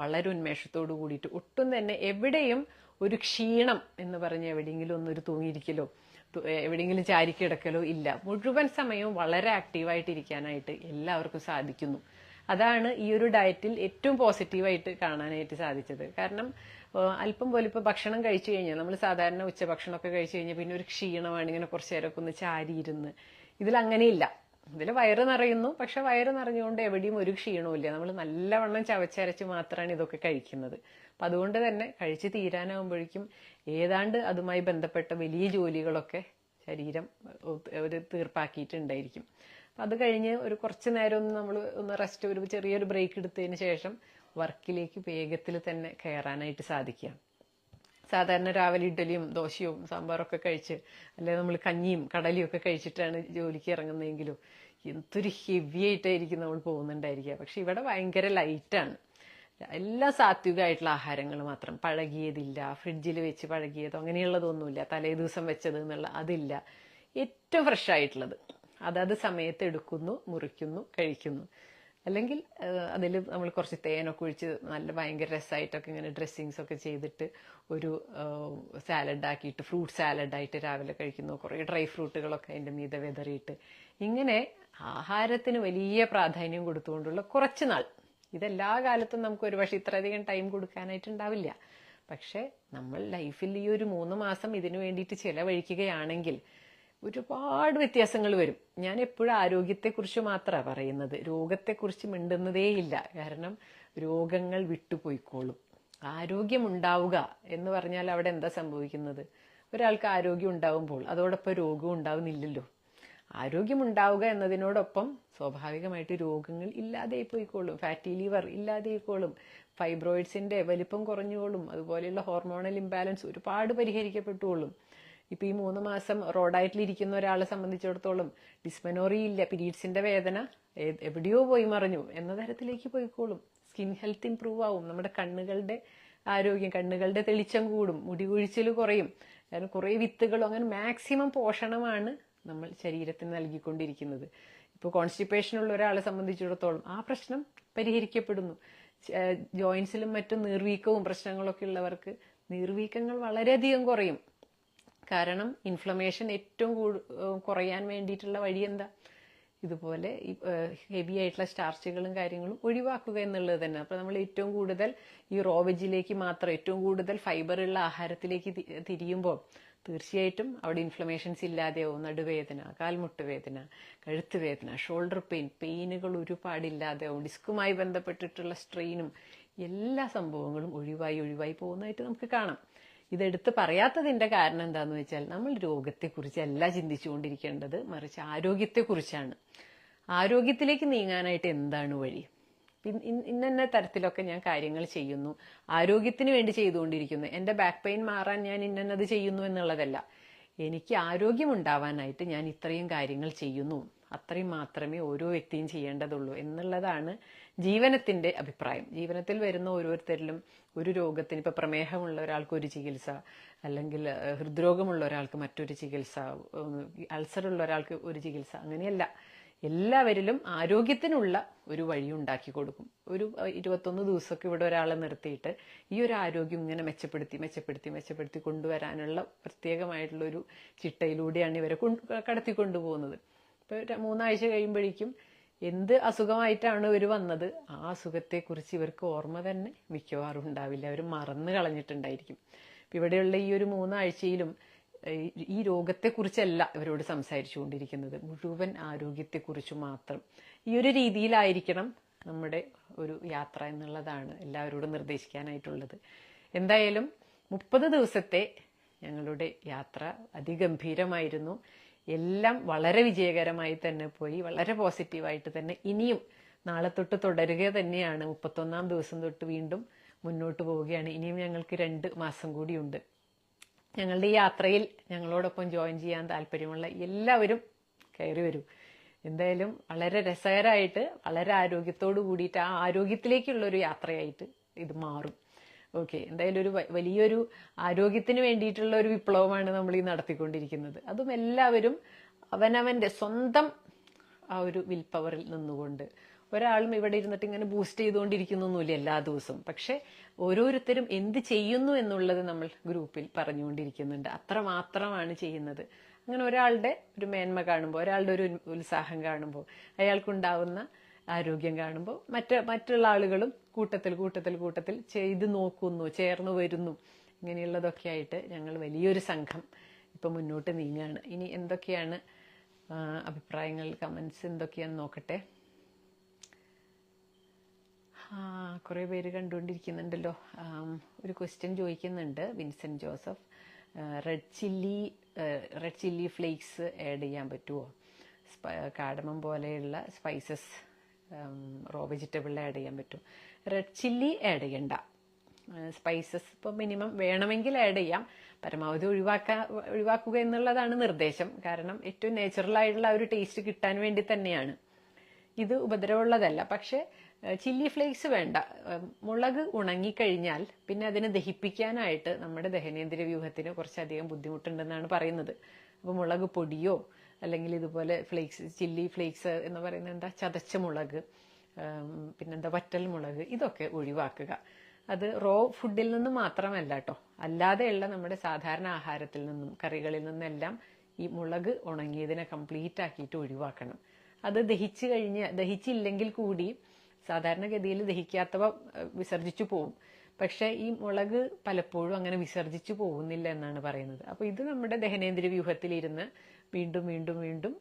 വളരെ ഉന്മേഷത്തോടു കൂടിയിട്ട് ഒട്ടും തന്നെ എവിടെയും ഒരു ക്ഷീണം എന്ന് പറഞ്ഞ് എവിടെയെങ്കിലും ഒന്നൊരു തൂങ്ങിയിരിക്കലോ? എവിടെയെങ്കിലും ചാരിക്കിടക്കലോ ഇല്ല. മുഴുവൻ സമയവും വളരെ ആക്റ്റീവായിട്ടിരിക്കാനായിട്ട് എല്ലാവർക്കും സാധിക്കുന്നു. അതാണ് ഈ ഒരു ഡയറ്റിൽ ഏറ്റവും പോസിറ്റീവായിട്ട് കാണാനായിട്ട് സാധിച്ചത്. കാരണം അല്പം പോലെ ഇപ്പൊ ഭക്ഷണം കഴിച്ചു കഴിഞ്ഞാൽ നമ്മൾ സാധാരണ ഉച്ചഭക്ഷണമൊക്കെ കഴിച്ചു കഴിഞ്ഞാൽ പിന്നെ ഒരു ക്ഷീണമാണ് ഇങ്ങനെ കുറച്ചു നേരമൊക്കെ ഒന്ന് ചാരിയിരുന്ന്. ഇതിൽ അങ്ങനെയില്ല. ഇതിൽ വയറ് നിറയുന്നു. പക്ഷെ വയറ് നിറഞ്ഞുകൊണ്ട് എവിടെയും ഒരു ക്ഷീണവും ഇല്ല നമ്മൾ നല്ലവണ്ണം ചവച്ചരച്ച് മാത്രമാണ് ഇതൊക്കെ കഴിക്കുന്നത്. അപ്പൊ അതുകൊണ്ട് തന്നെ കഴിച്ച് തീരാനാവുമ്പോഴേക്കും ഏതാണ്ട് അതുമായി ബന്ധപ്പെട്ട വലിയ ജോലികളൊക്കെ ശരീരം ഒരു തീർപ്പാക്കിയിട്ടുണ്ടായിരിക്കും. അപ്പം അത് കഴിഞ്ഞ് ഒരു കുറച്ച് നേരം ഒന്ന് നമ്മൾ ഒന്ന് റെസ്റ്റ് ഒരു ചെറിയൊരു ബ്രേക്ക് എടുത്തതിന് ശേഷം വർക്കിലേക്ക് വേഗത്തിൽ തന്നെ കയറാനായിട്ട് സാധിക്കുക. സാധാരണ രാവിലെ ഇഡ്ഡലിയും ദോശയും സാമ്പാറൊക്കെ കഴിച്ച് അല്ലെങ്കിൽ നമ്മൾ കഞ്ഞിയും കടലിയും ഒക്കെ കഴിച്ചിട്ടാണ് ജോലിക്ക് ഇറങ്ങുന്നതെങ്കിലും എന്തൊരു ഹെവി ആയിട്ടായിരിക്കും നമ്മൾ പോകുന്നുണ്ടായിരിക്കുക. പക്ഷെ ഇവിടെ ഭയങ്കര ലൈറ്റാണ് എല്ലാം സാത്വികമായിട്ടുള്ള ആഹാരങ്ങൾ മാത്രം. പഴകിയതില്ല ഫ്രിഡ്ജിൽ വെച്ച് പഴകിയതോ അങ്ങനെയുള്ളതൊന്നുമില്ല. തലേ ദിവസം വെച്ചത് എന്നുള്ള അതില്ല. ഏറ്റവും ഫ്രഷ് ആയിട്ടുള്ളത്. അതത് സമയത്ത് എടുക്കുന്നു മുറിക്കുന്നു കഴിക്കുന്നു. അല്ലെങ്കിൽ അതിൽ നമ്മൾ കുറച്ച് തേനൊക്കെ ഒഴിച്ച് നല്ല ഭയങ്കര രസമായിട്ടൊക്കെ ഇങ്ങനെ ഡ്രസ്സിങ്സ് ഒക്കെ ചെയ്തിട്ട് ഒരു സാലഡ് ആക്കിയിട്ട് ഫ്രൂട്ട് സാലഡായിട്ട് രാവിലെ കഴിക്കുന്നു. കുറേ ഡ്രൈ ഫ്രൂട്ടുകളൊക്കെ അതിന്റെ മീതെ വെതറിയിട്ട്. ഇങ്ങനെ ആഹാരത്തിന് വലിയ പ്രാധാന്യം കൊടുത്തുകൊണ്ടുള്ള കുറച്ച് നാൾ. ഇതെല്ലാ കാലത്തും നമുക്ക് ഒരുപക്ഷെ ഇത്രയധികം ടൈം കൊടുക്കാനായിട്ടുണ്ടാവില്ല പക്ഷെ നമ്മൾ ലൈഫിൽ ഈ ഒരു മൂന്ന് മാസം ഇതിനു വേണ്ടിയിട്ട് ചിലവഴിക്കുകയാണെങ്കിൽ ഒരുപാട് വ്യത്യാസങ്ങൾ വരും. ഞാൻ എപ്പോഴും ആരോഗ്യത്തെക്കുറിച്ച് മാത്രമാണ് പറയുന്നത്. രോഗത്തെക്കുറിച്ച് മിണ്ടുന്നതേയില്ല. കാരണം രോഗങ്ങൾ വിട്ടുപോയിക്കോളും. ആരോഗ്യമുണ്ടാവുക എന്ന് പറഞ്ഞാൽ അവിടെ എന്താ സംഭവിക്കുന്നത്? ഒരാൾക്ക് ആരോഗ്യം ഉണ്ടാവുമ്പോൾ അതോടൊപ്പം രോഗം ഉണ്ടാവുന്നില്ലല്ലോ. ആരോഗ്യമുണ്ടാവുക എന്നതിനോടൊപ്പം സ്വാഭാവികമായിട്ട് രോഗങ്ങൾ ഇല്ലാതെ പോയിക്കോളും ഫാറ്റി ലിവർ ഇല്ലാതെ പോയിക്കോളും ഫൈബ്രോയിഡ്സിന്റെ വലിപ്പം കുറഞ്ഞുകൊള്ളും. അതുപോലെയുള്ള ഹോർമോണൽ ഇംബാലൻസ് ഒരുപാട് പരിഹരിക്കപ്പെട്ടുകൊള്ളും. ഇപ്പൊ ഈ മൂന്ന് മാസം റോഡായിട്ടിലിരിക്കുന്ന ഒരാളെ സംബന്ധിച്ചിടത്തോളം ഡിസ്മനോറി ഇല്ല പീരീഡ്സിന്റെ വേദന എവിടെയോ പോയി മറിഞ്ഞു. എന്ന തരത്തിലേക്ക് പോയിക്കോളും. സ്കിൻ ഹെൽത്ത് ഇംപ്രൂവ് ആവും. നമ്മുടെ കണ്ണുകളുടെ ആരോഗ്യം കണ്ണുകളുടെ തെളിച്ചം കൂടും. മുടി കൊഴിച്ചിൽ കുറയും. കാരണം കുറേ വിത്തുകളും അങ്ങനെ മാക്സിമം പോഷണമാണ് നമ്മൾ ശരീരത്തിന് നൽകിക്കൊണ്ടിരിക്കുന്നത്. ഇപ്പോൾ കോൺസ്റ്റിപ്പേഷൻ ഉള്ള ഒരാളെ സംബന്ധിച്ചിടത്തോളം ആ പ്രശ്നം പരിഹരിക്കപ്പെടുന്നു. ജോയിൻസിലും മറ്റും നീർവീക്കവും പ്രശ്നങ്ങളൊക്കെ ഉള്ളവർക്ക് നീർവീക്കങ്ങൾ വളരെയധികം കുറയും. കാരണം ഇൻഫ്ലമേഷൻ ഏറ്റവും കൂടു- കുറയാൻ വേണ്ടിയിട്ടുള്ള വഴി എന്താ? ഇതുപോലെ ഹെവി ആയിട്ടുള്ള സ്റ്റാർച്ചുകളും കാര്യങ്ങളും ഒഴിവാക്കുക എന്നുള്ളത് തന്നെ. അപ്പോൾ നമ്മൾ ഏറ്റവും കൂടുതൽ ഈ റോ വെജിലേക്ക് മാത്രം ഏറ്റവും കൂടുതൽ ഫൈബറുള്ള ആഹാരത്തിലേക്ക് തിരിയുമ്പോൾ തീർച്ചയായിട്ടും അവിടെ ഇൻഫ്ലമേഷൻസ് ഇല്ലാതെയോ നടുവേദന കാൽമുട്ട് വേദന കഴുത്ത് വേദന ഷോൾഡർ പെയിൻ പെയിനുകൾ ഒരുപാടില്ലാതെയാവും ഡിസ്കുമായി ബന്ധപ്പെട്ടിട്ടുള്ള സ്ട്രെയിനും എല്ലാ സംഭവങ്ങളും ഒഴിവായി ഒഴിവായി പോകുന്നതായിട്ട് നമുക്ക് കാണാം. ഇതെടുത്ത് പറയാത്തതിന്റെ കാരണം എന്താണെന്ന് വെച്ചാൽ നമ്മൾ രോഗത്തെക്കുറിച്ചല്ല ചിന്തിച്ചുകൊണ്ടിരിക്കേണ്ടത് മറിച്ച് ആരോഗ്യത്തെക്കുറിച്ചാണ്. ആരോഗ്യത്തിലേക്ക് നീങ്ങാനായിട്ട് എന്താണ് വഴി? ഇന്ന തരത്തിലൊക്കെ ഞാൻ കാര്യങ്ങൾ ചെയ്യുന്നു. ആരോഗ്യത്തിന് വേണ്ടി ചെയ്തുകൊണ്ടിരിക്കുന്നു. എന്റെ ബാക്ക് പെയിൻ മാറാൻ ഞാൻ ഇന്നത് ചെയ്യുന്നു എന്നുള്ളതല്ല. എനിക്ക് ആരോഗ്യം ഉണ്ടാവാനായിട്ട് ഞാൻ ഇത്രയും കാര്യങ്ങൾ ചെയ്യുന്നു. അത്രയും മാത്രമേ ഓരോ വ്യക്തിയും ചെയ്യേണ്ടതുള്ളൂ എന്നുള്ളതാണ് ജീവനത്തിന്റെ അഭിപ്രായം. ജീവനത്തിൽ വരുന്ന ഓരോരുത്തരിലും ഒരു രോഗത്തിന് ഇപ്പൊ പ്രമേഹമുള്ള ഒരാൾക്ക് ഒരു ചികിത്സ അല്ലെങ്കിൽ ഹൃദ്രോഗമുള്ള ഒരാൾക്ക് മറ്റൊരു ചികിത്സ അൾസർ ഉള്ള ഒരാൾക്ക് ഒരു ചികിത്സ അങ്ങനെയല്ല. എല്ലാവരിലും ആരോഗ്യത്തിനുള്ള ഒരു വഴി ഉണ്ടാക്കി കൊടുക്കും. ഒരു ഇരുപത്തൊന്ന് ദിവസമൊക്കെ ഇവിടെ ഒരാളെ നിർത്തിയിട്ട് ഈ ഒരു ആരോഗ്യം ഇങ്ങനെ മെച്ചപ്പെടുത്തി മെച്ചപ്പെടുത്തി മെച്ചപ്പെടുത്തി കൊണ്ടുവരാനുള്ള പ്രത്യേകമായിട്ടുള്ള ഒരു ചിട്ടയിലൂടെയാണ് ഇവരെ കൊണ്ട് കടത്തിക്കൊണ്ടുപോകുന്നത്. ഇപ്പൊ മൂന്നാഴ്ച കഴിയുമ്പോഴേക്കും എന്ത് അസുഖമായിട്ടാണ് ഇവർ വന്നത്? ആ അസുഖത്തെക്കുറിച്ച് ഇവർക്ക് ഓർമ്മ തന്നെ മിക്കവാറും ഉണ്ടാവില്ല. അവർ മറന്നു കളഞ്ഞിട്ടുണ്ടായിരിക്കും. ഇവിടെയുള്ള ഈ ഒരു മൂന്നാഴ്ചയിലും ഈ രോഗത്തെക്കുറിച്ചല്ല ഇവരോട് സംസാരിച്ചുകൊണ്ടിരിക്കുന്നത്. മുഴുവൻ ആരോഗ്യത്തെക്കുറിച്ച് മാത്രം. ഈ ഒരു രീതിയിലായിരിക്കണം നമ്മുടെ ഒരു യാത്ര എന്നുള്ളതാണ് എല്ലാവരോടും നിർദ്ദേശിക്കാനായിട്ടുള്ളത്. എന്തായാലും മുപ്പത് ദിവസത്തെ ഞങ്ങളുടെ യാത്ര അതിഗംഭീരമായിരുന്നു. എല്ലാം വളരെ വിജയകരമായി തന്നെ പോയി. വളരെ പോസിറ്റീവായിട്ട് തന്നെ ഇനിയും നാളെ തൊട്ട് തുടരുക തന്നെയാണ്. മുപ്പത്തൊന്നാം ദിവസം തൊട്ട് വീണ്ടും മുന്നോട്ട് പോവുകയാണ്. ഇനിയും ഞങ്ങൾക്ക് രണ്ട് മാസം കൂടിയുണ്ട്. ഞങ്ങളുടെ ഈ യാത്രയിൽ ഞങ്ങളോടൊപ്പം ജോയിൻ ചെയ്യാൻ താല്പര്യമുള്ള എല്ലാവരും കയറി വരൂ. എന്തായാലും വളരെ രസകരമായിട്ട് വളരെ ആരോഗ്യത്തോടു കൂടിയിട്ട് ആ ആരോഗ്യത്തിലേക്കുള്ള ഒരു യാത്രയായിട്ട് ഇത് മാറും. ഓക്കെ എന്തായാലും ഒരു വലിയൊരു ആരോഗ്യത്തിന് വേണ്ടിയിട്ടുള്ള ഒരു വിപ്ലവമാണ് നമ്മൾ ഈ നടത്തിക്കൊണ്ടിരിക്കുന്നത്. അതും എല്ലാവരും അവനവന്റെ സ്വന്തം ആ ഒരു വിൽ പവറിൽ നിന്നുകൊണ്ട്. ഒരാളും ഇവിടെ ഇരുന്നിട്ട് ഇങ്ങനെ ബൂസ്റ്റ് ചെയ്തുകൊണ്ടിരിക്കുന്നൊന്നുമില്ല എല്ലാ ദിവസവും. പക്ഷെ ഓരോരുത്തരും എന്ത് ചെയ്യുന്നു എന്നുള്ളത് നമ്മൾ ഗ്രൂപ്പിൽ പറഞ്ഞുകൊണ്ടിരിക്കുന്നുണ്ട്. അത്ര മാത്രമാണ് ചെയ്യുന്നത്. അങ്ങനെ ഒരാളുടെ ഒരു മേന്മ കാണുമ്പോൾ ഒരാളുടെ ഒരു ഉത്സാഹം കാണുമ്പോൾ അയാൾക്കുണ്ടാവുന്ന ആരോഗ്യം കാണുമ്പോൾ മറ്റ് മറ്റുള്ള ആളുകളും കൂട്ടത്തിൽ കൂട്ടത്തിൽ കൂട്ടത്തിൽ ചെയ്ത് നോക്കുന്നു ചേർന്ന് വരുന്നു. ഇങ്ങനെയുള്ളതൊക്കെ ആയിട്ട് ഞങ്ങൾ വലിയൊരു സംഘം ഇപ്പം മുന്നോട്ട് നീങ്ങുകയാണ് ഇനി എന്തൊക്കെയാണ് അഭിപ്രായങ്ങൾ കമൻസ് എന്തൊക്കെയാണെന്ന് നോക്കട്ടെ. കുറേ പേര് കണ്ടുകൊണ്ടിരിക്കുന്നുണ്ടല്ലോ. ഒരു ക്വസ്റ്റ്യൻ ചോദിക്കുന്നുണ്ട് Vincent Joseph. Red chilli red chilli flakes add ചെയ്യാൻ പറ്റുമോ കാടമം പോലെയുള്ള സ്പൈസസ് റോ വെജിറ്റബിൾ ആഡ് ചെയ്യാൻ പറ്റും. റെഡ് ചില്ലി ആഡ് ചെയ്യണ്ട. സ്പൈസസ് ഇപ്പോൾ മിനിമം വേണമെങ്കിൽ ആഡ് ചെയ്യാം. പരമാവധി ഒഴിവാക്കാൻ ഒഴിവാക്കുക എന്നുള്ളതാണ് നിർദ്ദേശം. കാരണം ഏറ്റവും നാച്ചുറൽ ആയിട്ടുള്ള ഒരു ടേസ്റ്റ് കിട്ടാൻ വേണ്ടി തന്നെയാണ്. ഇത് ഉപദ്രവമുള്ളതല്ല. പക്ഷെ ചില്ലി ഫ്ലേക്സ് വേണ്ട. മുളക് ഉണങ്ങിക്കഴിഞ്ഞാൽ പിന്നെ അതിനെ ദഹിപ്പിക്കാനായിട്ട് നമ്മുടെ ദഹനേന്ദ്രിയ വ്യൂഹത്തിന് കുറച്ചധികം ബുദ്ധിമുട്ടുണ്ടെന്നാണ് പറയുന്നത്. അപ്പോൾ മുളക് പൊടിയോ അല്ലെങ്കിൽ ഇതുപോലെ ഫ്ലേക്സ് ചില്ലി ഫ്ലേക്സ് എന്ന് പറയുന്നത് എന്താ? ചതച്ച മുളക് പിന്നെന്താ? വറ്റൽ മുളക് ഇതൊക്കെ ഒഴിവാക്കുക. അത് റോ ഫുഡിൽ നിന്ന് മാത്രമല്ല കേട്ടോ. അല്ലാതെയുള്ള നമ്മുടെ സാധാരണ ആഹാരത്തിൽ നിന്നും കറികളിൽ നിന്നെല്ലാം ഈ മുളക് ഉണങ്ങിയതിനെ കംപ്ലീറ്റ് ആക്കിയിട്ട് ഒഴിവാക്കണം. അത് ദഹിച്ചു കഴിഞ്ഞ ദഹിച്ചില്ലെങ്കിൽ കൂടി സാധാരണഗതിയിൽ ദഹിക്കാത്തവ വിസർജിച്ചു പോകും പക്ഷേ ഈ മുളക് പലപ്പോഴും അങ്ങനെ വിസർജിച്ചു പോകുന്നില്ല എന്നാണ് പറയുന്നത്. അപ്പോൾ ഇത് നമ്മുടെ ദഹനേന്ദ്രിയ വ്യൂഹത്തിലിരുന്ന് വീണ്ടും വീണ്ടും വീണ്ടും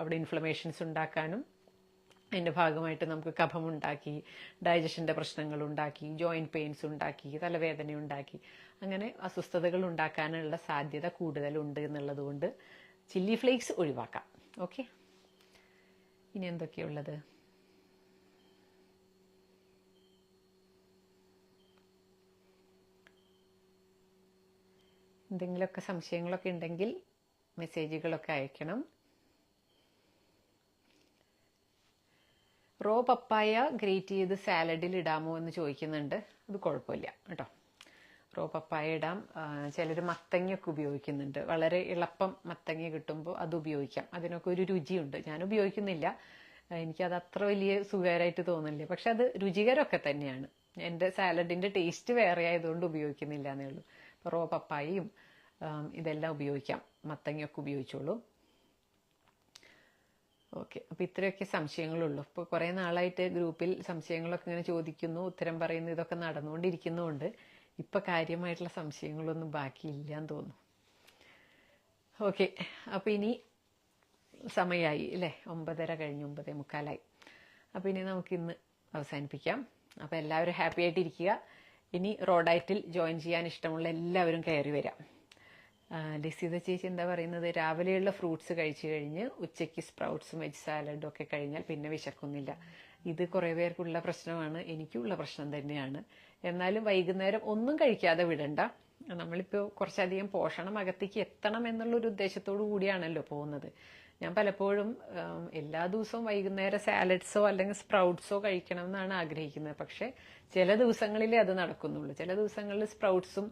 അവിടെ ഇൻഫ്ലമേഷൻസ് ഉണ്ടാക്കാനും അതിന്റെ ഭാഗമായിട്ട് നമുക്ക് കഫമുണ്ടാക്കി ഡൈജഷന്റെ പ്രശ്നങ്ങൾ ഉണ്ടാക്കി ജോയിന്റ് പെയിൻസ് ഉണ്ടാക്കി തലവേദന ഉണ്ടാക്കി അങ്ങനെ അസ്വസ്ഥതകൾ ഉണ്ടാക്കാനുള്ള സാധ്യത കൂടുതലുണ്ട് എന്നുള്ളത് കൊണ്ട് ചില്ലി ഫ്ലേക്സ് ഒഴിവാക്കാം. ഓക്കെ ഇനി എന്തൊക്കെയുള്ളത് എന്തെങ്കിലുമൊക്കെ സംശയങ്ങളൊക്കെ ഉണ്ടെങ്കിൽ മെസ്സേജുകളൊക്കെ അയക്കണം. റോ പപ്പായ ഗ്രേറ്റ് ചെയ്ത് സാലഡിൽ ഇടാമോ എന്ന് ചോദിക്കുന്നുണ്ട്. അത് കുഴപ്പമില്ല കേട്ടോ. റോ പപ്പായ ഇടാം. ചിലർ മത്തങ്ങയൊക്കെ ഉപയോഗിക്കുന്നുണ്ട്. വളരെ എളുപ്പം മത്തങ്ങ കിട്ടുമ്പോൾ അത് ഉപയോഗിക്കാം. അതിനൊക്കെ ഒരു രുചിയുണ്ട്. ഞാൻ ഉപയോഗിക്കുന്നില്ല. എനിക്കത് അത്ര വലിയ സുഖകരമായിട്ട് തോന്നില്ല പക്ഷെ അത് രുചികരമൊക്കെ തന്നെയാണ്. എന്റെ സാലഡിന്റെ ടേസ്റ്റ് വേറെ ആയതുകൊണ്ട് ഉപയോഗിക്കുന്നില്ല എന്നേ ഉള്ളൂ. റോ പപ്പായയും ഇതെല്ലാം ഉപയോഗിക്കാം. മത്തങ്ങയൊക്കെ ഉപയോഗിച്ചോളൂ. ഓക്കെ. അപ്പം ഇത്രയൊക്കെ സംശയങ്ങളുള്ളൂ. ഇപ്പോൾ കുറേ നാളായിട്ട് ഗ്രൂപ്പിൽ സംശയങ്ങളൊക്കെ ഇങ്ങനെ ചോദിക്കുന്നു ഉത്തരം പറയുന്നു ഇതൊക്കെ നടന്നുകൊണ്ടിരിക്കുന്നതുകൊണ്ട് ഇപ്പം കാര്യമായിട്ടുള്ള സംശയങ്ങളൊന്നും ബാക്കിയില്ല എന്ന് തോന്നുന്നു. ഓക്കെ. അപ്പം ഇനി സമയമായി അല്ലേ? ഒമ്പതര കഴിഞ്ഞ് ഒമ്പതേ മുക്കാലായി. അപ്പോൾ ഇനി നമുക്കിന്ന് അവസാനിപ്പിക്കാം. അപ്പോൾ എല്ലാവരും ഹാപ്പി ആയിട്ടിരിക്കുക. ഇനി റോഡായിട്ടിൽ ജോയിൻ ചെയ്യാൻ ഇഷ്ടമുള്ള എല്ലാവരും കയറി വരാം. ലസിത ചേച്ചി എന്താ പറയുന്നത്? രാവിലെയുള്ള ഫ്രൂട്ട്സ് കഴിച്ചു കഴിഞ്ഞ് ഉച്ചയ്ക്ക് സ്പ്രൗട്ട്സും വെജ് സാലഡും ഒക്കെ കഴിഞ്ഞാൽ പിന്നെ വിശക്കുന്നില്ല. ഇത് കുറേ പേർക്കുള്ള പ്രശ്നമാണ് എനിക്കുള്ള പ്രശ്നം തന്നെയാണ്. എന്നാലും വൈകുന്നേരം ഒന്നും കഴിക്കാതെ വിടണ്ട. നമ്മളിപ്പോൾ കുറച്ചധികം പോഷണം അകത്തേക്ക് എത്തണം എന്നുള്ള ഒരു ഉദ്ദേശത്തോടു കൂടിയാണല്ലോ പോകുന്നത്. ഞാൻ പലപ്പോഴും എല്ലാ ദിവസവും വൈകുന്നേരം സാലഡ്സോ അല്ലെങ്കിൽ സ്പ്രൗട്ട്സോ കഴിക്കണം എന്നാണ് ആഗ്രഹിക്കുന്നത്. പക്ഷെ ചില ദിവസങ്ങളിലേ അത് നടക്കുന്നുള്ളൂ. ചില ദിവസങ്ങളിൽ സ്പ്രൗട്ട്സും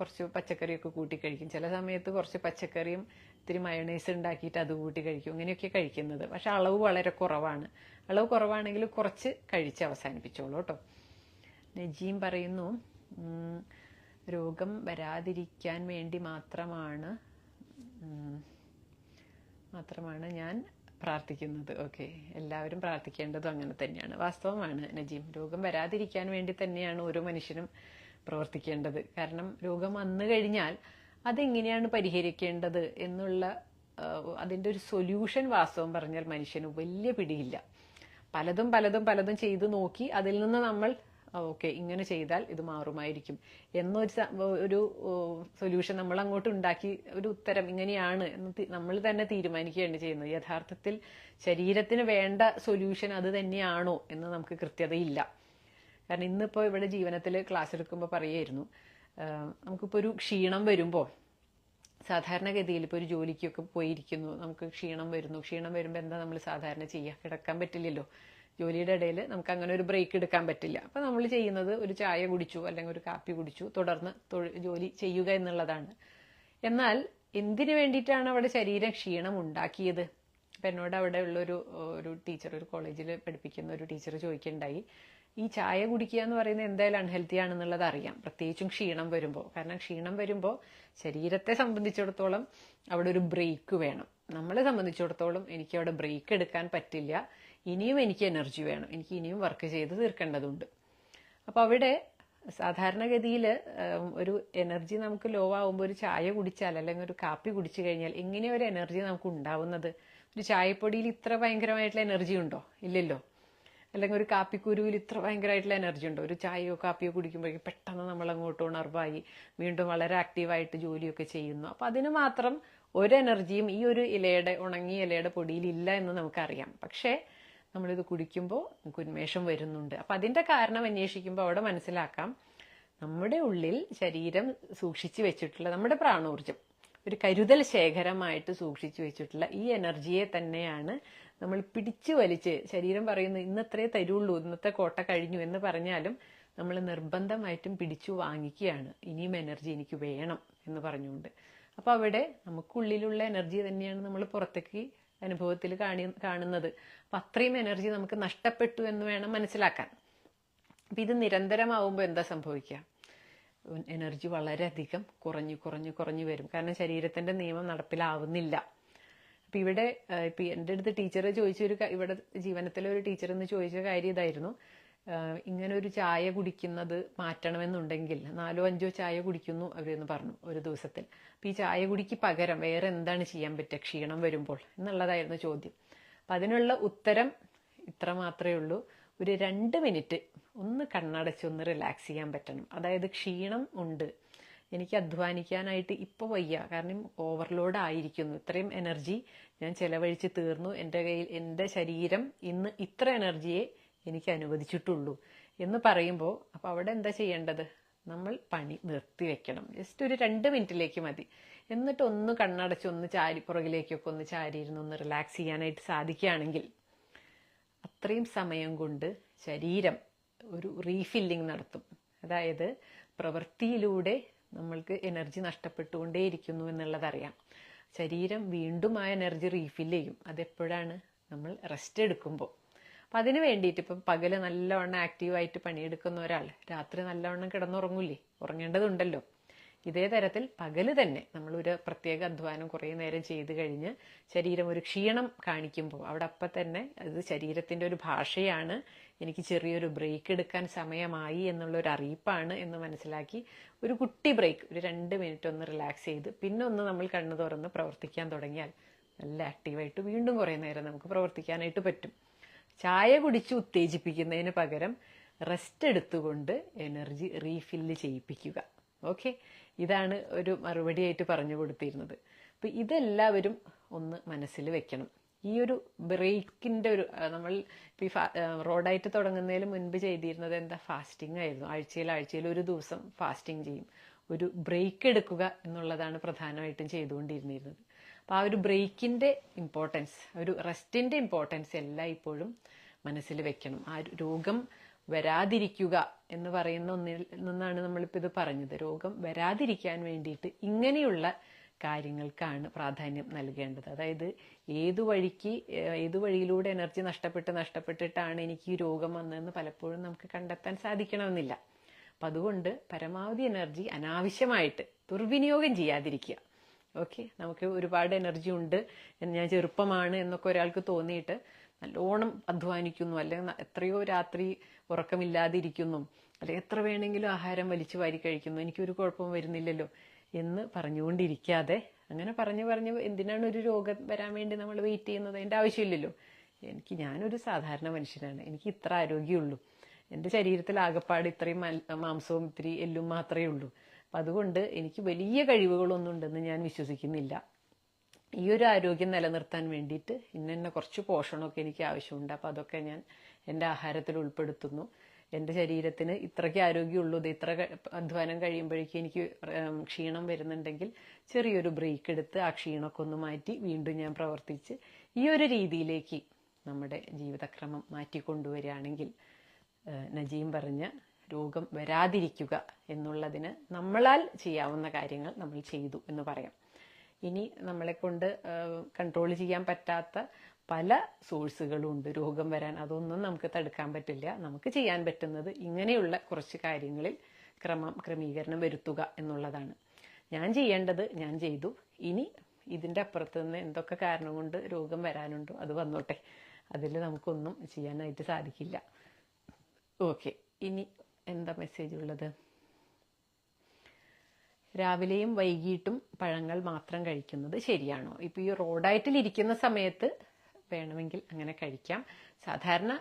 കുറച്ച് പച്ചക്കറിയൊക്കെ കൂട്ടി കഴിക്കും. ചില സമയത്ത് കുറച്ച് പച്ചക്കറിയും ഇത്തിരി മയണൈസ് ഉണ്ടാക്കിയിട്ട് അത് കൂട്ടി കഴിക്കും. ഇങ്ങനെയൊക്കെ കഴിക്കുന്നത്. പക്ഷെ അളവ് വളരെ കുറവാണ്. അളവ് കുറവാണെങ്കിൽ കുറച്ച് കഴിച്ച് അവസാനിപ്പിച്ചോളൂ കേട്ടോ. നജീം പറയുന്നു രോഗം വരാതിരിക്കാൻ വേണ്ടി മാത്രമാണ് മാത്രമാണ് ഞാൻ പ്രാർത്ഥിക്കുന്നത്. ഓക്കെ എല്ലാവരും പ്രാർത്ഥിക്കേണ്ടതും അങ്ങനെ തന്നെയാണ്. വാസ്തവമാണ് നജീം. രോഗം വരാതിരിക്കാൻ വേണ്ടി തന്നെയാണ് ഓരോ മനുഷ്യനും പ്രവർത്തിക്കേണ്ടത്. കാരണം രോഗം വന്നു കഴിഞ്ഞാൽ അതെങ്ങനെയാണ് പരിഹരിക്കേണ്ടത് എന്നുള്ള അതിന്റെ ഒരു സൊല്യൂഷൻ വാസ്തവം പറഞ്ഞാൽ മനുഷ്യന് വലിയ പിടിയില്ല. പലതും പലതും പലതും ചെയ്തു നോക്കി അതിൽ നിന്ന് നമ്മൾ ഓക്കെ ഇങ്ങനെ ചെയ്താൽ ഇത് മാറുമായിരിക്കും. എന്നൊരു ഒരു സൊല്യൂഷൻ നമ്മൾ അങ്ങോട്ട് ഉണ്ടാക്കി ഒരു ഉത്തരം ഇങ്ങനെയാണ് എന്ന് നമ്മൾ തന്നെ തീരുമാനിക്കുകയാണ് ചെയ്യുന്നത്. യഥാർത്ഥത്തിൽ ശരീരത്തിന് വേണ്ട സൊല്യൂഷൻ അത് തന്നെയാണോ എന്ന് നമുക്ക് കൃത്യതയില്ല. കാരണം ഇന്നിപ്പോൾ ഇവിടെ ജീവനത്തിൽ ക്ലാസ് എടുക്കുമ്പോൾ പറയായിരുന്നു ആഹ് നമുക്കിപ്പോൾ ഒരു ക്ഷീണം വരുമ്പോൾ സാധാരണഗതിയിൽ ഇപ്പോൾ ഒരു ജോലിക്കൊക്കെ പോയിരിക്കുന്നു നമുക്ക് ക്ഷീണം വരുന്നു. ക്ഷീണം വരുമ്പോൾ എന്താ നമ്മൾ സാധാരണ ചെയ്യുക കിടക്കാൻ പറ്റില്ലല്ലോ. ജോലിയുടെ ഇടയിൽ നമുക്ക് അങ്ങനെ ഒരു ബ്രേക്ക് എടുക്കാൻ പറ്റില്ല. അപ്പം നമ്മൾ ചെയ്യുന്നത് ഒരു ചായ കുടിച്ചു അല്ലെങ്കിൽ ഒരു കാപ്പി കുടിച്ചു തുടർന്ന് ജോലി ചെയ്യുക എന്നുള്ളതാണ്. എന്നാൽ എന്തിനു വേണ്ടിയിട്ടാണ് അവിടെ ശരീരം ക്ഷീണം ഉണ്ടാക്കിയത്? അപ്പം എന്നോട് അവിടെ ഉള്ളൊരു ഒരു ടീച്ചർ ഒരു കോളേജിൽ പഠിപ്പിക്കുന്ന ഒരു ടീച്ചർ ചോദിക്കുണ്ടായി. ഈ ചായ കുടിക്കുക എന്ന് പറയുന്നത് എന്തായാലും അൺഹെൽത്തി ആണെന്നുള്ളത് അറിയാം. പ്രത്യേകിച്ചും ക്ഷീണം വരുമ്പോൾ കാരണം ക്ഷീണം വരുമ്പോൾ ശരീരത്തെ സംബന്ധിച്ചിടത്തോളം അവിടെ ഒരു ബ്രേക്ക് വേണം. നമ്മളെ സംബന്ധിച്ചിടത്തോളം എനിക്ക് അവിടെ ബ്രേക്ക് എടുക്കാൻ പറ്റില്ല. ഇനിയും എനിക്ക് എനർജി വേണം. എനിക്ക് ഇനിയും വർക്ക് ചെയ്ത് തീർക്കേണ്ടതുണ്ട്. അപ്പോൾ അവിടെ സാധാരണഗതിയിൽ ഒരു എനർജി നമുക്ക് ലോ ആവുമ്പോൾ ഒരു ചായ കുടിച്ചാൽ അല്ലെങ്കിൽ ഒരു കാപ്പി കുടിച്ചു കഴിഞ്ഞാൽ എങ്ങനെ ഒരു എനർജി നമുക്ക് ഉണ്ടാവുന്നത്? ഒരു ചായപ്പൊടിയിൽ ഇത്ര ഭയങ്കരമായിട്ടുള്ള എനർജി ഉണ്ടോ? ഇല്ലല്ലോ. അല്ലെങ്കിൽ ഒരു കാപ്പിക്കുരുവിൽ ഇത്ര ഭയങ്കരമായിട്ടുള്ള എനർജി ഉണ്ടോ? ഒരു ചായയോ കാപ്പിയോ കുടിക്കുമ്പോഴേക്കും പെട്ടെന്ന് നമ്മൾ അങ്ങോട്ട് ഉണർവായി വീണ്ടും വളരെ ആക്റ്റീവായിട്ട് ജോലിയൊക്കെ ചെയ്യുന്നു. അപ്പം അതിന് മാത്രം ഒരു എനർജിയും ഈ ഒരു ഇലയുടെ ഉണങ്ങിയ ഇലയുടെ പൊടിയിൽ ഇല്ല എന്ന് നമുക്കറിയാം. പക്ഷേ നമ്മളിത് കുടിക്കുമ്പോൾ നമുക്ക് ഉന്മേഷം വരുന്നുണ്ട്. അപ്പം അതിന്റെ കാരണം അന്വേഷിക്കുമ്പോൾ അവിടെ മനസ്സിലാക്കാം. നമ്മുടെ ഉള്ളിൽ ശരീരം സൂക്ഷിച്ചു വെച്ചിട്ടുള്ള നമ്മുടെ പ്രാണോർജം ഒരു കരുതൽ ശേഖരമായിട്ട് സൂക്ഷിച്ചു വെച്ചിട്ടുള്ള ഈ എനർജിയെ തന്നെയാണ് നമ്മൾ പിടിച്ചു വലിച്ച് ശരീരം പറയുന്നു ഇന്നത്രേ തരുള്ളൂ ഇന്നത്തെ കോട്ട കഴിഞ്ഞു എന്ന് പറഞ്ഞാലും നമ്മൾ നിർബന്ധമായിട്ടും പിടിച്ചു വാങ്ങിക്കുകയാണ്. ഇനിയും എനർജി എനിക്ക് വേണം എന്ന് പറഞ്ഞുകൊണ്ട്. അപ്പോൾ അവിടെ നമുക്കുള്ളിലുള്ള എനർജി തന്നെയാണ് നമ്മൾ പുറത്തേക്ക് അനുഭവത്തിൽ കാണി കാണുന്നത്. അപ്പം അത്രയും എനർജി നമുക്ക് നഷ്ടപ്പെട്ടു എന്ന് വേണം മനസ്സിലാക്കാൻ. അപ്പം ഇത് നിരന്തരമാവുമ്പോൾ എന്താ സംഭവിക്കുക എനർജി വളരെയധികം കുറഞ്ഞു കുറഞ്ഞു കുറഞ്ഞു വരും. കാരണം ശരീരത്തിന്റെ നിയമം നടപ്പിലാവുന്നില്ല. അപ്പം ഇവിടെ ഇപ്പം എന്റെ അടുത്ത് ടീച്ചർ ചോദിച്ചൊരു ഇവിടെ ജീവനത്തിലെ ഒരു ടീച്ചർ എന്ന് ചോദിച്ച കാര്യം ഇതായിരുന്നു. ഇങ്ങനെ ഒരു ചായ കുടിക്കുന്നത് മാറ്റണമെന്നുണ്ടെങ്കിൽ നാലോ അഞ്ചോ ചായ കുടിക്കുന്നു അവരെന്ന് പറഞ്ഞു ഒരു ദിവസത്തിൽ. അപ്പം ഈ ചായ കുടിക്ക് പകരം വേറെ എന്താണ് ചെയ്യാൻ പറ്റുക? ക്ഷീണം വരുമ്പോൾ എന്നുള്ളതായിരുന്നു ചോദ്യം. അപ്പം അതിനുള്ള ഉത്തരം ഇത്ര മാത്രമേ ഉള്ളൂ. ഒരു രണ്ട് മിനിറ്റ് ഒന്ന് കണ്ണടച്ച് ഒന്ന് റിലാക്സ് ചെയ്യാൻ പറ്റണം. അതായത് ക്ഷീണം ഉണ്ട്. എനിക്ക് അധ്വാനിക്കാനായിട്ട് ഇപ്പോൾ വയ്യ. കാരണം ഓവർലോഡ് ആയിരിക്കുന്നു. ഇത്രയും എനർജി ഞാൻ ചെലവഴിച്ച് തീർന്നു. എന്റെ കയ്യിൽ എന്റെ ശരീരം ഇന്ന് ഇത്ര എനർജിയെ എനിക്ക് അനുവദിച്ചിട്ടുള്ളൂ എന്ന് പറയുമ്പോൾ അപ്പോൾ അവിടെ എന്താ ചെയ്യേണ്ടത്? നമ്മൾ പണി നിർത്തി വെക്കണം. ജസ്റ്റ് ഒരു രണ്ട് മിനിറ്റിലേക്ക് മതി. എന്നിട്ട് ഒന്ന് കണ്ണടച്ച് ഒന്ന് ചാരി പുറകിലേക്കൊക്കെ ഒന്ന് ചാരിയിരുന്ന് ഒന്ന് റിലാക്സ് ചെയ്യാനായിട്ട് സാധിക്കുകയാണെങ്കിൽ അത്രയും സമയം കൊണ്ട് ശരീരം ഒരു റീഫില്ലിംഗ് നടത്തും. അതായത് പ്രവൃത്തിയിലൂടെ നമ്മൾക്ക് എനർജി നഷ്ടപ്പെട്ടുകൊണ്ടേയിരിക്കുന്നു എന്നുള്ളതറിയാം ശരീരം വീണ്ടും ആ എനർജി റീഫിൽ ചെയ്യും. അതെപ്പോഴാണ്? നമ്മൾ റെസ്റ്റ് എടുക്കുമ്പോൾ അപ്പം അതിന് വേണ്ടിയിട്ട് ഇപ്പം പകൽ നല്ലവണ്ണം ആക്റ്റീവായിട്ട് പണിയെടുക്കുന്ന ഒരാൾ രാത്രി നല്ലവണ്ണം കിടന്നുറങ്ങൂലേ ഉറങ്ങേണ്ടതുണ്ടല്ലോ. ഇതേ തരത്തിൽ പകൽ തന്നെ നമ്മൾ ഒരു പ്രത്യേക അധ്വാനം കുറേ നേരം ചെയ്ത് കഴിഞ്ഞ് ശരീരം ഒരു ക്ഷീണം കാണിക്കുമ്പോൾ അവിടെ അപ്പം തന്നെ അത് ശരീരത്തിന്റെ ഒരു ഭാഷയാണ് എനിക്ക് ചെറിയൊരു ബ്രേക്ക് എടുക്കാൻ സമയമായി എന്നുള്ള ഒരു അറിയിപ്പാണ് എന്ന് മനസ്സിലാക്കി ഒരു കുട്ടി ബ്രേക്ക് ഒരു രണ്ട് മിനിറ്റ് ഒന്ന് റിലാക്സ് ചെയ്ത് പിന്നെ ഒന്ന് നമ്മൾ കണ്ണു തുറന്ന് പ്രവർത്തിക്കാൻ തുടങ്ങിയാൽ നല്ല ആക്റ്റീവായിട്ട് വീണ്ടും കുറേ നേരം നമുക്ക് പ്രവർത്തിക്കാനായിട്ട് പറ്റും. ചായ കുടിച്ച് ഉത്തേജിപ്പിക്കുന്നതിന് പകരം റെസ്റ്റ് എടുത്തുകൊണ്ട് എനർജി റീഫില്ല് ചെയ്യിപ്പിക്കുക. ഓക്കെ ഇതാണ് ഒരു മറുപടിയായിട്ട് പറഞ്ഞു കൊടുത്തിരുന്നത്. അപ്പം ഇതെല്ലാവരും ഒന്ന് മനസ്സിൽ വെക്കണം. ഈ ഒരു ബ്രേക്കിന്റെ ഒരു നമ്മൾ ഈ റോഡായിട്ട് തുടങ്ങുന്നതിന് മുൻപ് ചെയ്തിരുന്നത് എന്താ? ഫാസ്റ്റിംഗ് ആയിരുന്നു. ആഴ്ചയിൽ ആഴ്ചയിൽ ഒരു ദിവസം ഫാസ്റ്റിംഗ് ചെയ്യും. ഒരു ബ്രേക്ക് എടുക്കുക എന്നുള്ളതാണ് പ്രധാനമായിട്ടും ചെയ്തുകൊണ്ടിരുന്നിരുന്നത് അപ്പം ആ ഒരു ബ്രേക്കിന്റെ ഇമ്പോർട്ടൻസ് ഒരു റെസ്റ്റിന്റെ ഇമ്പോർട്ടൻസ് എല്ലാം ഇപ്പോഴും മനസ്സിൽ വെക്കണം. ആ രോഗം വരാതിരിക്കുക എന്ന് പറയുന്ന ഒന്നിൽ നിന്നാണ് നമ്മളിപ്പോൾ ഇത് പറഞ്ഞത്. രോഗം വരാതിരിക്കാൻ വേണ്ടിയിട്ട് ഇങ്ങനെയുള്ള കാര്യങ്ങൾക്കാണ് പ്രാധാന്യം നൽകേണ്ടത്. അതായത് ഏതു വഴിക്ക് ഏതു വഴിയിലൂടെ എനർജി നഷ്ടപ്പെട്ട് നഷ്ടപ്പെട്ടിട്ടാണ് എനിക്ക് ഈ രോഗം വന്നതെന്ന് പലപ്പോഴും നമുക്ക് കണ്ടെത്താൻ സാധിക്കണമെന്നില്ല. അപ്പം അതുകൊണ്ട് പരമാവധി എനർജി അനാവശ്യമായിട്ട് ദുർവിനിയോഗം ചെയ്യാതിരിക്കുക. ഓക്കെ നമുക്ക് ഒരുപാട് എനർജി ഉണ്ട്. ഞാൻ ചെറുപ്പമാണ് എന്നൊക്കെ ഒരാൾക്ക് തോന്നിയിട്ട് നല്ലോണം അധ്വാനിക്കുന്നു. അല്ലെങ്കിൽ എത്രയോ രാത്രി ഉറക്കമില്ലാതിരിക്കുന്നു. അല്ലെങ്കിൽ എത്ര വേണമെങ്കിലും ആഹാരം വലിച്ചു വാരി കഴിക്കുന്നു. എനിക്കൊരു കുഴപ്പവും വരുന്നില്ലല്ലോ എന്ന് പറഞ്ഞുകൊണ്ടിരിക്കാതെ അങ്ങനെ പറഞ്ഞു പറഞ്ഞ് എന്തിനാണ് ഒരു രോഗം വരാൻ വേണ്ടി നമ്മൾ വെയിറ്റ് ചെയ്യുന്നത്? അതിന്റെ ആവശ്യമില്ലല്ലോ. എനിക്ക് ഞാനൊരു സാധാരണ മനുഷ്യനാണ്. എനിക്ക് ഇത്ര ആരോഗ്യമുള്ളൂ. എന്റെ ശരീരത്തിൽ ആകപ്പാട് ഇത്രയും മാംസവും ഇത്തിരി എല്ലും മാത്രമേ ഉള്ളൂ. അപ്പം അതുകൊണ്ട് എനിക്ക് വലിയ കഴിവുകളൊന്നും ഉണ്ടെന്ന് ഞാൻ വിശ്വസിക്കുന്നില്ല. ഈ ഒരു ആരോഗ്യം നിലനിർത്താൻ വേണ്ടിയിട്ട് ഇന്ന കുറച്ച് പോഷണമൊക്കെ എനിക്ക് ആവശ്യമുണ്ട്. അപ്പം അതൊക്കെ ഞാൻ എന്റെ ആഹാരത്തിൽ ഉൾപ്പെടുത്തുന്നു. എന്റെ ശരീരത്തിന് ഇത്രയ്ക്ക് ആരോഗ്യമുള്ളൂ. ഇത് ഇത്ര അധ്വാനം കഴിയുമ്പോഴേക്കും എനിക്ക് ക്ഷീണം വരുന്നുണ്ടെങ്കിൽ ചെറിയൊരു ബ്രേക്ക് എടുത്ത് ആ ക്ഷീണമൊക്കെ ഒന്ന് മാറ്റി വീണ്ടും ഞാൻ പ്രവർത്തിച്ച് ഈ ഒരു രീതിയിലേക്ക് നമ്മുടെ ജീവിതക്രമം മാറ്റിക്കൊണ്ടുവരികയാണെങ്കിൽ നജീം പറഞ്ഞ രോഗം വരാതിരിക്കുക എന്നുള്ളതിന് നമ്മളാൽ ചെയ്യാവുന്ന കാര്യങ്ങൾ നമ്മൾ ചെയ്തു എന്ന് പറയാം. ഇനി നമ്മളെ കൊണ്ട് കൺട്രോൾ ചെയ്യാൻ പറ്റാത്ത പല സോഴ്സുകളും ഉണ്ട് രോഗം വരാൻ അതൊന്നും നമുക്ക് തടുക്കാൻ പറ്റില്ല. നമുക്ക് ചെയ്യാൻ പറ്റുന്നത് ഇങ്ങനെയുള്ള കുറച്ച് കാര്യങ്ങളിൽ ക്രമം ക്രമീകരണം വരുത്തുക എന്നുള്ളതാണ്. ഞാൻ ചെയ്യേണ്ടത് ഞാൻ ചെയ്തു. ഇനി ഇതിന്റെ അപ്പുറത്ത് നിന്ന് എന്തൊക്കെ കാരണം കൊണ്ട് രോഗം വരാനുണ്ടോ അത് വന്നോട്ടെ. അതിൽ നമുക്കൊന്നും ചെയ്യാനായിട്ട് സാധിക്കില്ല. ഓക്കെ. ഇനി എന്താ മെസ്സേജ് ഉള്ളത്? രാവിലെയും വൈകിട്ടും പഴങ്ങൾ മാത്രം കഴിക്കുന്നത് ശരിയാണോ? ഇപ്പൊ ഈ റോഡായിട്ടിൽ ഇരിക്കുന്ന സമയത്ത് വേണമെങ്കിൽ അങ്ങനെ കഴിക്കാം. സാധാരണ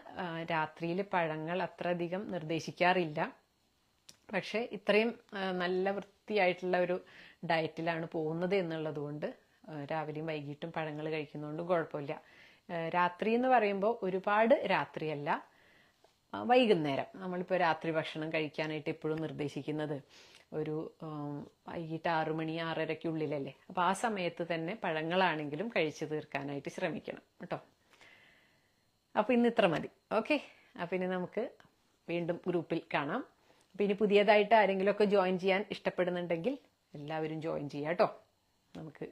രാത്രിയിൽ പഴങ്ങൾ അത്ര അധികം നിർദ്ദേശിക്കാറില്ല. പക്ഷേ ഇത്രയും നല്ല വൃത്തിയായിട്ടുള്ള ഒരു ഡയറ്റിലാണ് പോകുന്നത് എന്നുള്ളത് കൊണ്ട് രാവിലെയും വൈകിട്ടും പഴങ്ങൾ കഴിക്കുന്നതുകൊണ്ട് കുഴപ്പമില്ല. രാത്രി എന്ന് പറയുമ്പോൾ ഒരുപാട് രാത്രിയല്ല. വൈകുന്നേരം. നമ്മളിപ്പോൾ രാത്രി ഭക്ഷണം കഴിക്കാനായിട്ട് എപ്പോഴും നിർദ്ദേശിക്കുന്നത് ഒരു വൈകിട്ട് ആറു മണി ആറരയ്ക്കുള്ളിലല്ലേ അപ്പോൾ ആ സമയത്ത് തന്നെ പഴങ്ങളാണെങ്കിലും കഴിച്ചു തീർക്കാനായിട്ട് ശ്രമിക്കണം കേട്ടോ. അപ്പോൾ ഇന്ന് ഇത്ര മതി. ഓക്കെ? അപ്പം ഇനി നമുക്ക് വീണ്ടും ഗ്രൂപ്പിൽ കാണാം. അപ്പം ഇനി പുതിയതായിട്ട് ആരെങ്കിലുമൊക്കെ ജോയിൻ ചെയ്യാൻ ഇഷ്ടപ്പെടുന്നുണ്ടെങ്കിൽ എല്ലാവരും ജോയിൻ ചെയ്യാം കേട്ടോ. നമുക്ക്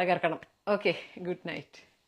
തകർക്കണം. ഓക്കെ? Good night.